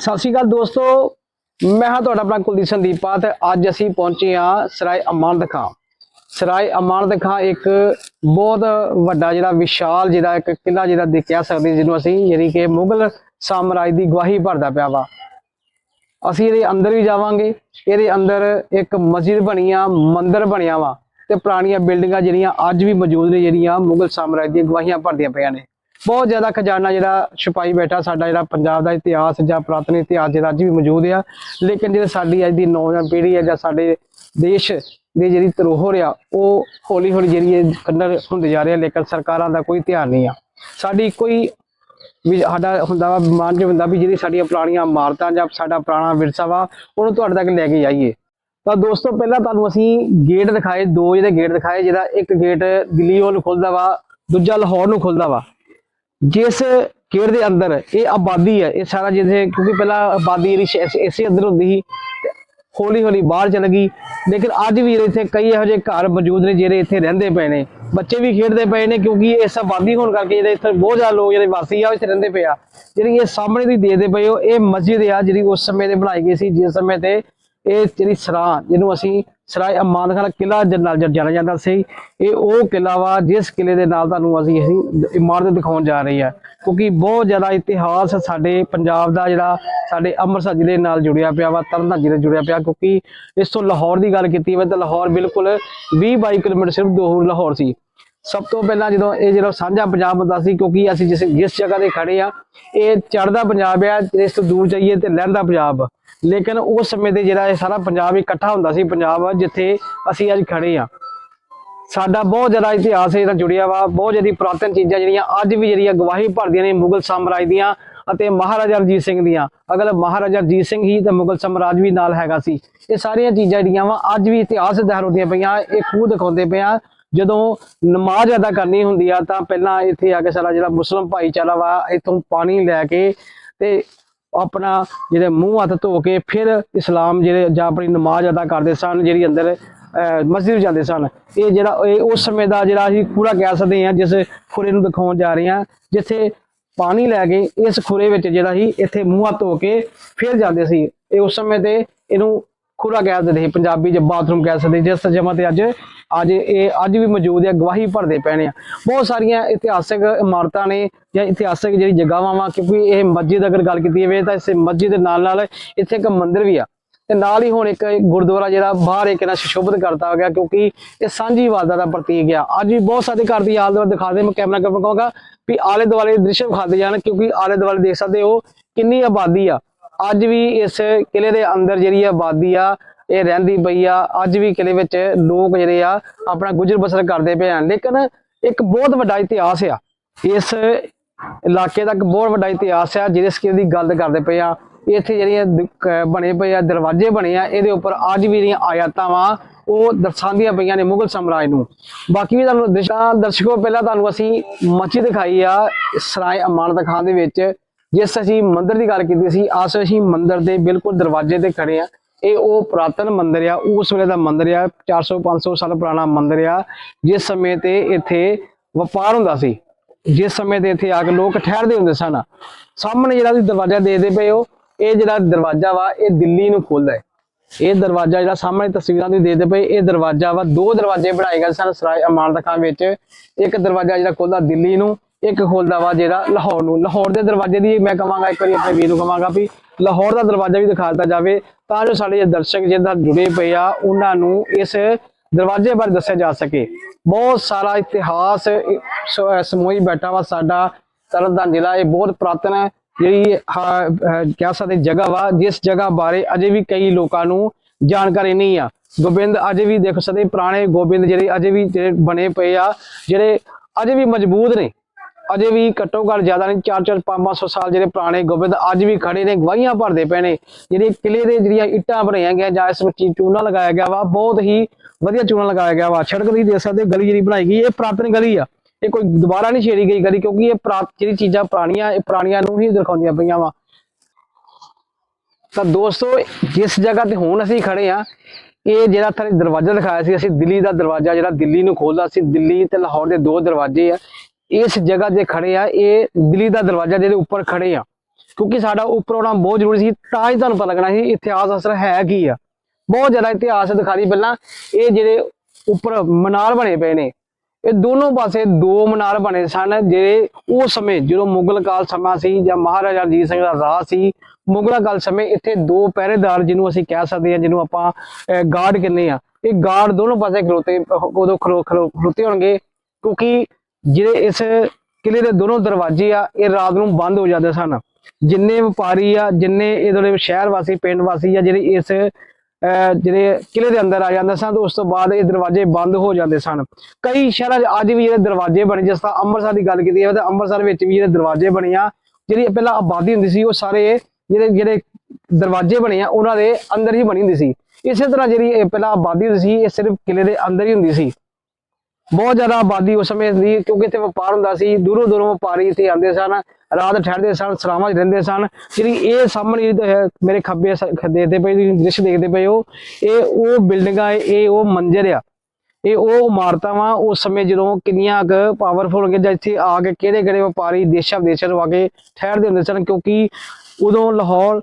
ਸਤਿ ਸ਼੍ਰੀ ਅਕਾਲ ਦੋਸਤੋ, ਮੈਂ ਹਾਂ ਤੁਹਾਡਾ ਆਪਣਾ ਕੁਲਦੀਪ ਸੰਦੀਪਾ ਤੇ ਅੱਜ ਅਸੀਂ ਪਹੁੰਚੇ ਹਾਂ ਸਰਾਏ ਅਮਾਨਤ ਖਾਂ ਸਰਾਏ ਅਮਾਨਤ ਖਾਂ ਇੱਕ ਬਹੁਤ ਵੱਡਾ ਜਿਹੜਾ ਵਿਸ਼ਾਲ ਜਿਹੜਾ ਇੱਕ ਕਿਲਾ ਜਿਹੜਾ ਦੇ ਕਹਿ ਸਕਦੇ ਜਿਹਨੂੰ ਅਸੀਂ ਜਿਹੜੀ ਕਿ ਮੁਗਲ ਸਾਮਰਾਜ ਦੀ ਗਵਾਹੀ ਭਰਦਾ ਪਿਆ ਵਾ। ਅਸੀਂ ਇਹਦੇ ਅੰਦਰ ਵੀ ਜਾਵਾਂਗੇ, ਇਹਦੇ ਅੰਦਰ ਇੱਕ ਮਸਜਿਦ ਬਣੀ ਆ ਮੰਦਿਰ ਬਣਿਆ ਵਾ ਤੇ ਪੁਰਾਣੀਆਂ ਬਿਲਡਿੰਗਾਂ ਜਿਹੜੀਆਂ ਅੱਜ ਵੀ ਮੌਜੂਦ ਨੇ, ਜਿਹੜੀਆਂ ਮੁਗਲ ਸਾਮਰਾਜ ਦੀਆਂ ਗਵਾਹੀਆਂ ਭਰਦੀਆਂ ਪਈਆਂ ਨੇ। ਬਹੁਤ ਜ਼ਿਆਦਾ ਖਜ਼ਾਨਾ ਜਿਹੜਾ ਛੁਪਾਈ ਬੈਠਾ, ਸਾਡਾ ਜਿਹੜਾ ਪੰਜਾਬ ਦਾ ਇਤਿਹਾਸ ਜਾਂ ਪੁਰਾਤਨ ਇਤਿਹਾਸ ਜਿਹੜਾ ਅੱਜ ਵੀ ਮੌਜੂਦ ਆ। ਲੇਕਿਨ ਜਿਹੜੇ ਸਾਡੀ ਅੱਜ ਦੀ ਨੌਜਵਾਨ ਪੀੜ੍ਹੀ ਹੈ ਜਾਂ ਸਾਡੇ ਦੇਸ਼ ਦੀ ਜਿਹੜੀ ਧਰੋਹਰ ਆ, ਉਹ ਹੌਲੀ ਹੌਲੀ ਜਿਹੜੀ ਇਹ ਕੰਨੜ ਹੁੰਦੇ ਜਾ ਰਹੇ ਆ, ਲੇਕਿਨ ਸਰਕਾਰਾਂ ਦਾ ਕੋਈ ਧਿਆਨ ਨਹੀਂ ਆ। ਸਾਡੀ ਕੋਈ ਵੀ ਸਾਡਾ ਹੁੰਦਾ ਵਾ, ਮਾਨ ਚ ਹੁੰਦਾ ਵੀ ਜਿਹੜੀ ਸਾਡੀਆਂ ਪੁਰਾਣੀਆਂ ਇਮਾਰਤਾਂ ਜਾਂ ਸਾਡਾ ਪੁਰਾਣਾ ਵਿਰਸਾ ਵਾ, ਉਹਨੂੰ ਤੁਹਾਡੇ ਤੱਕ ਲੈ ਕੇ ਜਾਈਏ। ਤਾਂ ਦੋਸਤੋ, ਪਹਿਲਾਂ ਤੁਹਾਨੂੰ ਅਸੀਂ ਗੇਟ ਦਿਖਾਏ, ਦੋ ਜਿਹੜੇ ਗੇਟ ਦਿਖਾਏ ਜਿਹਦਾ ਇੱਕ ਗੇਟ ਦਿੱਲੀ ਵੱਲ ਖੁੱਲਦਾ ਵਾ, ਦੂਜਾ ਲਾਹੌਰ ਨੂੰ ਖੁੱਲਦਾ ਵਾ। ਜਿਸ ਗੇਟ ਦੇ ਅੰਦਰ ਇਹ ਆਬਾਦੀ ਹੈ, ਇਹ ਸਾਰਾ ਜਿੱਥੇ ਕਿਉਂਕਿ ਪਹਿਲਾਂ ਆਬਾਦੀ ਜਿਹੜੀ ਸੀ, ਇਸੇ- ਅੰਦਰ ਹੁੰਦੀ ਸੀ ਹੌਲੀ ਹੌਲੀ ਬਾਹਰ ਚਲ ਗਈ। ਲੇਕਿਨ ਅੱਜ ਵੀ ਇੱਥੇ ਕਈ ਇਹੋ ਜਿਹੇ ਘਰ ਮੌਜੂਦ ਨੇ ਜਿਹੜੇ ਇੱਥੇ ਰਹਿੰਦੇ ਪਏ ਨੇ। ਬੱਚੇ ਵੀ ਖੇਡਦੇ ਪਏ ਨੇ ਕਿਉਂਕਿ ਇਸ ਆਬਾਦੀ ਹੋਣ ਕਰਕੇ ਜਿਹੜੇ ਇੱਥੇ ਬਹੁਤ ਜ਼ਿਆਦਾ ਲੋਕ ਜਿਹੜੇ ਵਾਸੀ ਆ, ਉਹ ਇੱਥੇ ਰਹਿੰਦੇ ਪਏ ਆ। ਜਿਹੜੀ ਇਹ ਸਾਹਮਣੇ ਦੀ ਦੇਖਦੇ ਪਏ ਹੋ, ਇਹ ਮਸਜਿਦ ਆ ਜਿਹੜੀ ਉਸ ਸਮੇਂ ਤੇ ਬਣਾਈ ਗਈ ਸੀ, ਜਿਸ ਸਮੇਂ ਤੇ ਇਹ ਜਿਹੜੀ ਸਰਾਂ ਜਿਹਨੂੰ ਅਸੀਂ ਸਰਾਏ ਅਮਾਨ ਖਾਨ ਕਿਲਾ ਦੇ ਨਾਲ ਜਾਣਿਆ ਜਾਂਦਾ ਸੀ। ਇਹ ਉਹ ਕਿਲਾ ਵਾ ਜਿਸ ਕਿਲੇ ਦੇ ਨਾਲ ਤੁਹਾਨੂੰ ਅਸੀਂ ਅਸੀਂ ਇਮਾਰਤ ਦਿਖਾਉਣ ਜਾ ਰਹੇ ਹੈ। ਕਿਉਂਕਿ ਬਹੁਤ ਜ਼ਿਆਦਾ ਇਤਿਹਾਸ ਸਾਡੇ ਪੰਜਾਬ ਦਾ ਜਿਹੜਾ ਸਾਡੇ ਅੰਮ੍ਰਿਤਸਰ ਜ਼ਿਲ੍ਹੇ ਨਾਲ ਜੁੜਿਆ ਪਿਆ ਵਾ, ਤਰਨਤਾਰਨ ਜ਼ਿਲ੍ਹੇ ਨਾਲ ਜੁੜਿਆ ਪਿਆ ਕਿਉਂਕਿ ਇਸ ਤੋਂ ਲਾਹੌਰ ਦੀ ਗੱਲ ਕੀਤੀ ਹੋਵੇ ਤਾਂ ਲਾਹੌਰ ਬਿਲਕੁਲ 20 22 ਕਿਲੋਮੀਟਰ ਸਿਰਫ ਦੂਰ ਲਾਹੌਰ ਸੀ। ਸਭ ਤੋਂ ਪਹਿਲਾਂ ਜਦੋਂ ਇਹ ਜਿਹੜਾ ਸਾਂਝਾ ਪੰਜਾਬ ਹੁੰਦਾ ਸੀ, ਕਿਉਂਕਿ ਅਸੀਂ ਜਿਸ ਜਿਸ ਜਗ੍ਹਾ ਤੇ ਖੜੇ ਆ ਇਹ ਚੜ੍ਹਦਾ ਪੰਜਾਬ ਆ ਇਸ ਤੋਂ ਦੂਰ ਜਾਈਏ ਤੇ ਲਹਿੰਦਾ ਪੰਜਾਬ। ਲੇਕਿਨ ਉਸ ਸਮੇਂ ਤੇ ਜਿਹੜਾ ਇਹ ਸਾਰਾ ਪੰਜਾਬ ਇਕੱਠਾ ਹੁੰਦਾ ਸੀ, ਪੰਜਾਬ ਜਿੱਥੇ ਅਸੀਂ ਅੱਜ ਖੜੇ ਆ ਸਾਡਾ ਬਹੁਤ ਜ਼ਿਆਦਾ ਇਤਿਹਾਸ ਇਹਦਾ ਜੁੜਿਆ ਵਾ, ਬਹੁਤ ਜ਼ਿਆਦਾ ਪੁਰਾਤਨ ਚੀਜ਼ਾਂ ਜਿਹੜੀਆਂ ਅੱਜ ਵੀ ਜਿਹੜੀਆਂ ਗਵਾਹੀ ਭਰਦੀਆਂ ਨੇ ਮੁਗਲ ਸਾਮਰਾਜ ਦੀਆਂ ਅਤੇ ਮਹਾਰਾਜਾ ਰਣਜੀਤ ਸਿੰਘ ਦੀਆਂ। ਅਗਰ ਮਹਾਰਾਜਾ ਰਣਜੀਤ ਸਿੰਘ ਹੀ ਤੇ ਮੁਗਲ ਸਾਮਰਾਜ ਵੀ ਨਾਲ ਹੈਗਾ ਸੀ, ਇਹ ਸਾਰੀਆਂ ਚੀਜ਼ਾਂ ਜਿਹੜੀਆਂ ਵਾ ਅੱਜ ਵੀ ਇਤਿਹਾਸ ਦਾਹਰ ਪਈਆਂ, ਇਹ ਖੂਹ ਦਿਖਾਉਂਦੇ ਪਿਆ ਜਦੋਂ ਨਮਾਜ਼ ਅਦਾ ਕਰਨੀ ਹੁੰਦੀ ਆ, ਤਾਂ ਪਹਿਲਾਂ ਇੱਥੇ ਆ ਕੇ ਸਾਰਾ ਜਿਹੜਾ ਮੁਸਲਮ ਭਾਈਚਾਰਾ ਵਾ, ਇੱਥੋਂ ਪਾਣੀ ਲੈ ਕੇ ਤੇ ਆਪਣਾ ਜਿਹੜੇ ਮੂੰਹ ਹੱਥ ਧੋ ਕੇ ਫਿਰ ਇਸਲਾਮ ਜਿਹੜੇ ਜਾਂ ਆਪਣੀ ਨਮਾਜ਼ ਅਦਾ ਕਰਦੇ ਸਨ, ਜਿਹੜੀ ਅੰਦਰ ਮਸਜਿਦ ਜਾਂਦੇ ਸਨ। ਇਹ ਜਿਹੜਾ, ਇਹ ਉਸ ਸਮੇਂ ਦਾ ਜਿਹੜਾ ਅਸੀਂ ਪੂਰਾ ਕਹਿ ਸਕਦੇ ਹਾਂ, ਜਿਸ ਖੁਰੇ ਨੂੰ ਦਿਖਾਉਣ ਜਾ ਰਹੇ ਹਾਂ, ਜਿੱਥੇ ਪਾਣੀ ਲੈ ਕੇ ਇਸ ਖੁਰੇ ਵਿੱਚ ਜਿਹੜਾ ਸੀ, ਇੱਥੇ ਮੂੰਹ ਹੱਥ ਧੋ ਕੇ ਫਿਰ ਜਾਂਦੇ ਸੀ। ਇਹ ਉਸ ਸਮੇਂ ਤੇ ਇਹਨੂੰ ਖੁਰਾ ਕਹਿ ਦਿੰਦੇ ਸੀ, ਪੰਜਾਬੀ ਚ ਬਾਥਰੂਮ ਕਹਿ ਸਕਦੇ ਜਿਸ ਜਮਾ ਤੇ ਅੱਜ ਅੱਜ ਇਹ, ਅੱਜ ਵੀ ਮੌਜੂਦ ਹੈ, ਗਵਾਹੀ ਭਰਦੇ ਪੈਣੇ ਆ। ਬਹੁਤ ਸਾਰੀਆਂ ਇਤਿਹਾਸਕ ਇਮਾਰਤਾਂ ਨੇ ਜਾਂ ਇਤਿਹਾਸਕ ਜਿਹੜੀ ਜਗ੍ਹਾਵਾਂ ਵਾ, ਕਿਉਂਕਿ ਇਹ ਮਸਜਿਦ ਅਗਰ ਗੱਲ ਕੀਤੀ ਜਾਵੇ ਤਾਂ ਇਸ ਮਸਜਿਦ ਦੇ ਨਾਲ ਨਾਲ ਇੱਥੇ ਇੱਕ ਮੰਦਿਰ ਵੀ ਆ। ਤੇ ਨਾਲ ਹੀ ਹੁਣ ਇੱਕ ਗੁਰਦੁਆਰਾ ਜਿਹੜਾ ਬਾਹਰ ਇੱਕ ਨਾਲ ਸ਼ੋਭਿਤ ਕਰਤਾ ਗਿਆ, ਕਿਉਂਕਿ ਇਹ ਸਾਂਝੀ ਵਾਲਦਾ ਦਾ ਪ੍ਰਤੀਕ ਆ। ਅੱਜ ਵੀ ਬਹੁਤ ਸਾਰੇ ਘਰ ਦੀ ਆਲੇ ਦੁਆਲੇ ਦਿਖਾ ਦੇ, ਮੈਂ ਕੈਮਰਾ ਕਰ ਕਹਾਂਗਾ ਵੀ ਆਲੇ ਦੁਆਲੇ ਦ੍ਰਿਸ਼ ਵਿਖਾਦੇ ਜਾਣ, ਕਿਉਂਕਿ ਆਲੇ ਦੁਆਲੇ ਦੇਖ ਸਕਦੇ ਹੋ ਕਿੰਨੀ ਆਬਾਦੀ ਆ। ਅੱਜ ਵੀ ਇਸ ਕਿਲੇ ਦੇ ਅੰਦਰ ਜਿਹੜੀ ਆਬਾਦੀ ਆ, ਇਹ ਰਹਿੰਦੀ ਪਈ ਆ। ਅੱਜ ਵੀ ਕਿਲੇ ਵਿੱਚ ਲੋਕ ਜਿਹੜੇ ਆ ਆਪਣਾ ਗੁਜ਼ਰ ਬਸਰ ਕਰਦੇ ਪਏ ਆ ਲੇਕਿਨ ਇੱਕ ਬਹੁਤ ਵੱਡਾ ਇਤਿਹਾਸ ਆ। ਇਸ ਇਲਾਕੇ ਦਾ ਇੱਕ ਬਹੁਤ ਵੱਡਾ ਇਤਿਹਾਸ ਆ, ਜਿਹੜੇ ਕਿਲੇ ਦੀ ਗੱਲ ਕਰਦੇ ਪਏ ਆ। ਇੱਥੇ ਜਿਹੜੀਆਂ ਬਣੇ ਪਏ ਆ, ਦਰਵਾਜ਼ੇ ਬਣੇ ਆ, ਇਹਦੇ ਉੱਪਰ ਅੱਜ ਵੀ ਜਿਹੜੀਆਂ ਆਇਤਾਂ ਵਾ, ਉਹ ਦਰਸਾਉਂਦੀਆਂ ਪਈਆਂ ਨੇ ਮੁਗਲ ਸਾਮਰਾਜ ਨੂੰ। ਬਾਕੀ ਵੀ ਤੁਹਾਨੂੰ ਦਿਸ਼ਾ ਦਰਸ਼ਕੋ, ਪਹਿਲਾਂ ਤੁਹਾਨੂੰ ਅਸੀਂ ਮੱਛੀ ਦਿਖਾਈ ਆ ਸਰਾਏ ਅਮਾਨਤ ਖਾਨ ਦੇ ਵਿੱਚ। ਜਿਸ ਅਸੀਂ ਮੰਦਿਰ ਦੀ ਗੱਲ ਕੀਤੀ ਸੀ ਆਸ ਅਸੀਂ ਮੰਦਿਰ ਦੇ ਬਿਲਕੁਲ ਦਰਵਾਜ਼ੇ ਤੇ ਖੜੇ ਆ। ਇਹ ਉਹ ਪੁਰਾਤਨ ਮੰਦਿਰ ਆ, ਉਸ ਵੇਲੇ ਦਾ ਮੰਦਿਰ ਆ 400 500 ਸਾਲ ਪੁਰਾਣਾ ਮੰਦਿਰ ਆ, ਜਿਸ ਸਮੇਂ ਤੇ ਇੱਥੇ ਵਪਾਰ ਹੁੰਦਾ ਸੀ। ਜਿਸ ਸਮੇਂ ਤੇ ਇੱਥੇ ਆ ਕੇ ਲੋਕ ਠਹਿਰਦੇ ਹੁੰਦੇ ਸਨ। ਸਾਹਮਣੇ ਜਿਹੜਾ ਤੁਸੀਂ ਦਰਵਾਜ਼ਾ ਦੇਖਦੇ ਪਏ ਹੋ, ਇਹ ਜਿਹੜਾ ਦਰਵਾਜ਼ਾ ਵਾ, ਇਹ ਦਿੱਲੀ ਨੂੰ ਖੋਲਦਾ ਹੈ। ਇਹ ਦਰਵਾਜ਼ਾ ਜਿਹੜਾ ਸਾਹਮਣੇ ਤਸਵੀਰਾਂ ਤੁਸੀਂ ਦੇਖਦੇ ਪਏ, ਇਹ ਦਰਵਾਜ਼ਾ ਵਾ, ਦੋ ਦਰਵਾਜ਼ੇ ਬਣਾਏ ਗਏ ਸਨ ਸਰਾਏ ਅਮਾਨਤ ਖਾਨ ਵਿੱਚ। ਇੱਕ ਦਰਵਾਜ਼ਾ ਜਿਹੜਾ ਖੋਲਦਾ ਦਿੱਲੀ ਨੂੰ ਇੱਕ ਖੁੱਲਦਾ ਵਾ ਜਿਹੜਾ ਲਾਹੌਰ ਨੂੰ। ਲਾਹੌਰ ਦੇ ਦਰਵਾਜ਼ੇ ਦੀ ਮੈਂ ਕਹਾਂਗਾ ਇੱਕ ਵਾਰੀ ਆਪਣੇ ਵੀਰ ਨੂੰ ਕਹਾਂਗਾ ਵੀ ਲਾਹੌਰ ਦਾ ਦਰਵਾਜ਼ਾ ਵੀ ਦਿਖਾ ਦਿੱਤਾ ਜਾਵੇ ਤਾਂ ਜੋ ਸਾਡੇ ਦਰਸ਼ਕ ਜਿਹਦਾ ਜੁੜੇ ਪਏ ਆ, ਉਹਨਾਂ ਨੂੰ ਇਸ ਦਰਵਾਜ਼ੇ ਬਾਰੇ ਦੱਸਿਆ ਜਾ ਸਕੇ। ਬਹੁਤ ਸਾਰਾ ਇਤਿਹਾਸ ਇਹ ਸਮੋਈ ਬੈਠਾ ਵਾ ਸਾਡਾ ਤਰਨਤਾਰਨ ਜ਼ਿਲ੍ਹਾ। ਇਹ ਬਹੁਤ ਪੁਰਾਤਨ ਹੈ ਜਿਹੜੀ ਕਹਿ ਸਕਦੇ ਜਗ੍ਹਾ ਵਾ, ਜਿਸ ਜਗ੍ਹਾ ਬਾਰੇ ਅਜੇ ਵੀ ਕਈ ਲੋਕਾਂ ਨੂੰ ਜਾਣਕਾਰੀ ਨਹੀਂ ਆ। ਗੋਬਿੰਦ ਅਜੇ ਵੀ ਦੇਖ ਸਕਦੇ, ਪੁਰਾਣੇ ਗੋਬਿੰਦ ਜਿਹੜੇ ਅਜੇ ਵੀ ਬਣੇ ਪਏ ਆ, ਜਿਹੜੇ ਅਜੇ ਵੀ ਮਜ਼ਬੂਤ ਨੇ। ਅਜੇ ਵੀ ਘੱਟੋ ਘੱਟ ਜ਼ਿਆਦਾ ਨਹੀਂ 4-4 500 ਸਾਲ ਜਿਹੜੇ ਪੁਰਾਣੇ ਗੋਬਿੰਦ ਅੱਜ ਵੀ ਖੜੇ ਨੇ, ਗਵਾਹੀਆਂ ਭਰਦੇ ਪਏ ਨੇ। ਜਿਹੜੇ ਕਿਲੇ ਦੇ ਜਿਹੜੀਆਂ ਇੱਟਾਂ ਬਣਾਈਆਂ ਗਿਆ ਜਾਂ ਇਸ ਵਿੱਚ ਚੂਨਾ ਲਗਾਇਆ ਗਿਆ ਵਾ, ਬਹੁਤ ਹੀ ਵਧੀਆ ਚੂਨਾ ਲਗਾਇਆ ਗਿਆ ਵਾ। ਸੜਕ ਦੀ ਦੇਖ ਸਕਦੇ ਗਲੀ ਜਿਹੜੀ ਬਣਾਈ ਗਈ, ਇਹ ਪੁਰਾਤਨ ਗਲੀ ਆ। ਇਹ ਕੋਈ ਦੁਬਾਰਾ ਨਹੀਂ ਛੇੜੀ ਗਈ ਗਲੀ, ਕਿਉਂਕਿ ਇਹ ਪੁਰਾ- ਜਿਹੜੀ ਚੀਜ਼ਾਂ ਪੁਰਾਣੀਆਂ, ਇਹ ਪੁਰਾਣੀਆਂ ਨੂੰ ਹੀ ਦਿਖਾਉਂਦੀਆਂ ਪਈਆਂ ਵਾ। ਤਾਂ ਦੋਸਤੋ, ਜਿਸ ਜਗ੍ਹਾ ਤੇ ਹੁਣ ਅਸੀਂ ਖੜੇ ਆ, ਇਹ ਜਿਹੜਾ ਥਲੇ ਦਰਵਾਜ਼ਾ ਦਿਖਾਇਆ ਸੀ, ਅਸੀਂ ਦਿੱਲੀ ਦਾ ਦਰਵਾਜ਼ਾ, ਜਿਹੜਾ ਦਿੱਲੀ ਨੂੰ ਖੋਲਦਾ ਸੀ। ਦਿੱਲੀ ਤੇ ਲਾਹੌਰ ਦੇ ਦੋ ਦਰਵਾਜ਼ੇ ਆ। ਇਸ ਜਗ੍ਹਾ ਤੇ ਖੜੇ ਆ, ਇਹ ਦਿੱਲੀ ਦਾ ਦਰਵਾਜ਼ਾ ਜਿਹਦੇ ਉੱਪਰ ਖੜੇ ਆ। ਕਿਉਂਕਿ ਸਾਡਾ ਉੱਪਰ ਆਉਣਾ ਬਹੁਤ ਜ਼ਰੂਰੀ ਸੀ, ਤਾਂ ਹੀ ਤੁਹਾਨੂੰ ਪਤਾ ਲੱਗਣਾ ਸੀ ਇਤਿਹਾਸ ਅਸਰ ਹੈ ਕੀ ਆ। ਬਹੁਤ ਜ਼ਿਆਦਾ ਇਤਿਹਾਸ ਦਿਖਾ ਦਿਖਾਈ ਪਹਿਲਾਂ ਇਹ ਜਿਹੜੇ ਉੱਪਰ ਮਨਾਰ ਬਣੇ ਪਏ ਨੇ, ਇਹ ਦੋਨੋਂ ਪਾਸੇ ਦੋ ਮਨਾਰ ਬਣੇ ਸਨ, ਜਿਹੜੇ ਉਹ ਸਮੇਂ ਜਦੋਂ ਮੁਗਲ ਕਾਲ ਸਮਾਂ ਸੀ ਜਾਂ ਮਹਾਰਾਜਾ ਰਣਜੀਤ ਸਿੰਘ ਦਾ ਰਾਜ ਸੀ, ਮੁਗਲਾਂ ਕਾਲ ਸਮੇਂ ਇੱਥੇ ਦੋ ਪਹਿਰੇਦਾਰ ਜਿਹਨੂੰ ਅਸੀਂ ਕਹਿ ਸਕਦੇ ਹਾਂ, ਜਿਹਨੂੰ ਆਪਾਂ ਗਾਰਡ ਕਹਿੰਦੇ ਆ ਇਹ ਗਾਰਡ ਦੋਨੋਂ ਪਾਸੇ ਖਲੋਤੇ ਉਦੋਂ ਖਲੋ, ਖਲੋ- ਖਲੋਤੇ ਹੋਣਗੇ, ਕਿਉਂਕਿ ਜਿਹੜੇ ਇਸ ਕਿਲੇ ਦੇ ਦੋਨੋਂ ਦਰਵਾਜ਼ੇ ਆ, ਇਹ ਰਾਤ ਨੂੰ ਬੰਦ ਹੋ ਜਾਂਦੇ ਸਨ। ਜਿੰਨੇ ਵਪਾਰੀ ਆ, ਜਿੰਨੇ ਇਹਦੇ ਸ਼ਹਿਰ ਵਾਸੀ, ਪਿੰਡ ਵਾਸੀ ਆ, ਜਿਹੜੇ ਇਸ ਜਿਹੜੇ ਕਿਲੇ ਦੇ ਅੰਦਰ ਆ ਜਾਂਦੇ ਸਨ ਉਸ ਤੋਂ ਬਾਅਦ ਇਹ ਦਰਵਾਜ਼ੇ ਬੰਦ ਹੋ ਜਾਂਦੇ ਸਨ। ਕਈ ਸ਼ਹਿਰਾਂ 'ਚ ਅੱਜ ਵੀ ਜਿਹੜੇ ਦਰਵਾਜ਼ੇ ਬਣੇ, ਜਿਸ ਤਰ੍ਹਾਂ ਅੰਮ੍ਰਿਤਸਰ ਦੀ ਗੱਲ ਕੀਤੀ ਜਾਵੇ, ਤਾਂ ਅੰਮ੍ਰਿਤਸਰ ਵਿੱਚ ਵੀ ਜਿਹੜੇ ਦਰਵਾਜ਼ੇ ਬਣੇ ਆ, ਜਿਹੜੀ ਪਹਿਲਾਂ ਆਬਾਦੀ ਹੁੰਦੀ ਸੀ, ਉਹ ਸਾਰੇ ਜਿਹੜੇ ਜਿਹੜੇ ਦਰਵਾਜ਼ੇ ਬਣੇ ਆ, ਉਹਨਾਂ ਦੇ ਅੰਦਰ ਹੀ ਬਣੀ ਹੁੰਦੀ ਸੀ। ਇਸੇ ਤਰ੍ਹਾਂ ਜਿਹੜੀ ਇਹ ਪਹਿਲਾਂ ਆਬਾਦੀ ਹੁੰਦੀ ਸੀ, ਇਹ ਸਿਰਫ ਕਿਲੇ ਦੇ ਅੰਦਰ ਹੀ ਹੁੰਦੀ ਸੀ। ਬਹੁਤ ਜ਼ਿਆਦਾ ਆਬਾਦੀ ਉਸ ਸਮੇਂ ਦੀ, ਕਿਉਂਕਿ ਇੱਥੇ ਵਪਾਰ ਹੁੰਦਾ ਸੀ, ਦੂਰੋਂ ਦੂਰੋਂ ਵਪਾਰੀ ਇੱਥੇ ਆਉਂਦੇ ਸਨ, ਰਾਤ ਠਹਿਰਦੇ ਸਨ, ਸਰਾਵਾਂ 'ਚ ਰਹਿੰਦੇ ਸਨ। ਜਿਹੜੀ ਇਹ ਸਾਹਮਣੇ ਮੇਰੇ ਖੱਬੇ ਦੇਖਦੇ ਪਏ ਦ੍ਰਿਸ਼ ਦੇਖਦੇ ਪਏ ਹੋ, ਇਹ ਉਹ ਬਿਲਡਿੰਗਾਂ ਇਹ ਉਹ ਮੰਜ਼ਰ ਆ। ਇਹ ਉਹ ਇਮਾਰਤਾਂ ਵਾ, ਉਸ ਸਮੇਂ ਜਦੋਂ ਕਿੰਨੀਆਂ ਕੁ ਪਾਵਰਫੁਲ ਹੋ ਜਾਂ ਇੱਥੇ ਆ ਕੇ ਕਿਹੜੇ ਕਿਹੜੇ ਵਪਾਰੀ ਦੇਸ਼ਾਂ ਵਿਦੇਸ਼ਾਂ ਤੋਂ ਆ ਕੇ ਠਹਿਰਦੇ ਹੁੰਦੇ ਸਨ, ਕਿਉਂਕਿ ਉਦੋਂ ਲਾਹੌਰ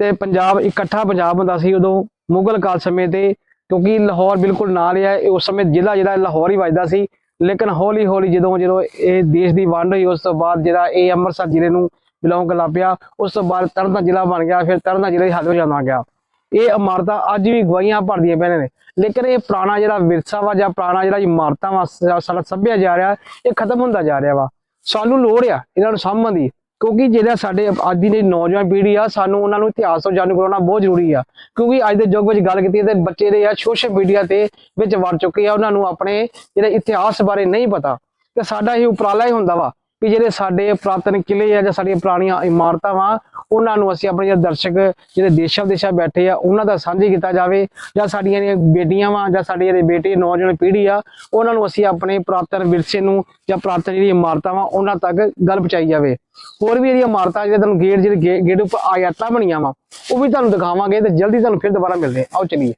ਤੇ ਪੰਜਾਬ ਇਕੱਠਾ ਪੰਜਾਬ ਹੁੰਦਾ ਸੀ, ਉਦੋਂ ਮੁਗਲ ਕਾਲ ਸਮੇਂ ਤੇ ਕਿਉਂਕਿ ਲਾਹੌਰ ਬਿਲਕੁਲ ਨਾਲ ਹੀ ਹੈ। ਉਸ ਸਮੇਂ ਜ਼ਿਲ੍ਹਾ ਜਿਹੜਾ ਲਾਹੌਰ ਹੀ ਵੱਜਦਾ ਸੀ। ਲੇਕਿਨ ਹੌਲੀ ਹੌਲੀ ਜਦੋਂ ਜਦੋਂ ਇਹ ਦੇਸ਼ ਦੀ ਵੰਡ ਹੋਈ, ਉਸ ਤੋਂ ਬਾਅਦ ਜਿਹੜਾ ਇਹ ਅੰਮ੍ਰਿਤਸਰ ਜ਼ਿਲ੍ਹੇ ਨੂੰ ਬਿਲੋਂਗ ਕਰ ਪਿਆ, ਉਸ ਤੋਂ ਬਾਅਦ ਤਰਨਤਾਰਨ ਜ਼ਿਲ੍ਹਾ ਬਣ ਗਿਆ, ਫਿਰ ਤਰਨਤਾਰਨ ਜ਼ਿਲ੍ਹੇ ਦੀ ਹੱਦ ਵਿੱਚ ਜਾਂਦਾ ਗਿਆ। ਇਹ ਇਮਾਰਤਾਂ ਅੱਜ ਵੀ ਗਵਾਹੀਆਂ ਭਰਦੀਆਂ ਪਈਆਂ ਨੇ। ਲੇਕਿਨ ਇਹ ਪੁਰਾਣਾ ਜਿਹੜਾ ਵਿਰਸਾ ਵਾ ਜਾਂ ਪੁਰਾਣਾ ਜਿਹੜਾ ਇਮਾਰਤਾਂ ਵਾ ਸਾ- ਸਾਡਾ ਸੱਭਿਆਚਾਰ ਇਹ ਖਤਮ ਹੁੰਦਾ ਜਾ ਰਿਹਾ ਵਾ। ਸਾਨੂੰ ਲੋੜ ਆ ਇਹਨਾਂ ਨੂੰ ਸਾਂਭਣ ਦੀ। ਕਿਉਂਕਿ ਜਿਹੜਾ ਸਾਡੇ ਅੱਜ ਦੀ ਜਿਹੜੀ ਨੌਜਵਾਨ ਪੀੜ੍ਹੀ ਆ, ਸਾਨੂੰ ਉਹਨਾਂ ਨੂੰ ਇਤਿਹਾਸ ਤੋਂ ਜਾਣੂ ਕਰਾਉਣਾ ਬਹੁਤ ਜ਼ਰੂਰੀ ਆ। ਕਿਉਂਕਿ ਅੱਜ ਦੇ ਯੁੱਗ ਵਿੱਚ ਗੱਲ ਕੀਤੀ ਤੇ ਬੱਚੇ ਦੇ ਆ ਸੋਸ਼ਲ ਮੀਡੀਆ ਤੇ ਵਿੱਚ ਵੜ ਚੁੱਕੇ ਆ, ਉਹਨਾਂ ਨੂੰ ਆਪਣੇ ਜਿਹੜੇ ਇਤਿਹਾਸ ਬਾਰੇ ਨਹੀਂ ਪਤਾ। ਤੇ ਸਾਡਾ ਇਹ ਉਪਰਾਲਾ ਹੀ ਹੁੰਦਾ ਵਾ ਕਿ ਜਿਹੜੇ ਸਾਡੇ ਪੁਰਾਤਨ ਕਿਲੇ ਆ ਜਾਂ ਸਾਡੀਆਂ ਪੁਰਾਣੀਆਂ ਇਮਾਰਤਾਂ ਵਾ ਉਹਨਾਂ ਨੂੰ ਅਸੀਂ ਆਪਣੇ ਜਿਹੜੇ ਦਰਸ਼ਕ, ਜਿਹੜੇ ਦੇਸ਼ਾਂ ਵਿਦੇਸ਼ਾਂ ਬੈਠੇ ਆ, ਉਹਨਾਂ ਦਾ ਸਾਂਝੀ ਕੀਤਾ ਜਾਵੇ, ਜਾਂ ਸਾਡੀਆਂ ਜਿਹੜੀਆਂ ਬੇਟੀਆਂ ਵਾ, ਜਾਂ ਸਾਡੇ ਜਿਹੜੇ ਬੇਟੇ, ਨੌਜਵਾਨ ਪੀੜ੍ਹੀ ਆ, ਉਹਨਾਂ ਨੂੰ ਅਸੀਂ ਆਪਣੇ ਪੁਰਾਤਨ ਵਿਰਸੇ ਨੂੰ, ਜਾਂ ਪੁਰਾਤਨ ਜਿਹੜੀ ਇਮਾਰਤਾਂ ਵਾ, ਉਹਨਾਂ ਤੱਕ ਗੱਲ ਪਹੁੰਚਾਈ ਜਾਵੇ। ਹੋਰ ਵੀ ਜਿਹੜੀਆਂ ਇਮਾਰਤਾਂ, ਜਿਹੜੇ ਤੁਹਾਨੂੰ ਗੇਟ, ਜਿਹੜੇ ਗੇ- ਗੇਟ ਉੱਪਰ ਆਯਾਤਾਂ ਬਣੀਆਂ ਵਾ, ਉਹ ਵੀ ਤੁਹਾਨੂੰ ਦਿਖਾਵਾਂਗੇ ਤੇ ਜਲਦੀ ਤੁਹਾਨੂੰ ਫਿਰ ਦੁਬਾਰਾ ਮਿਲਦੇ ਆਓ ਚਲੀਏ।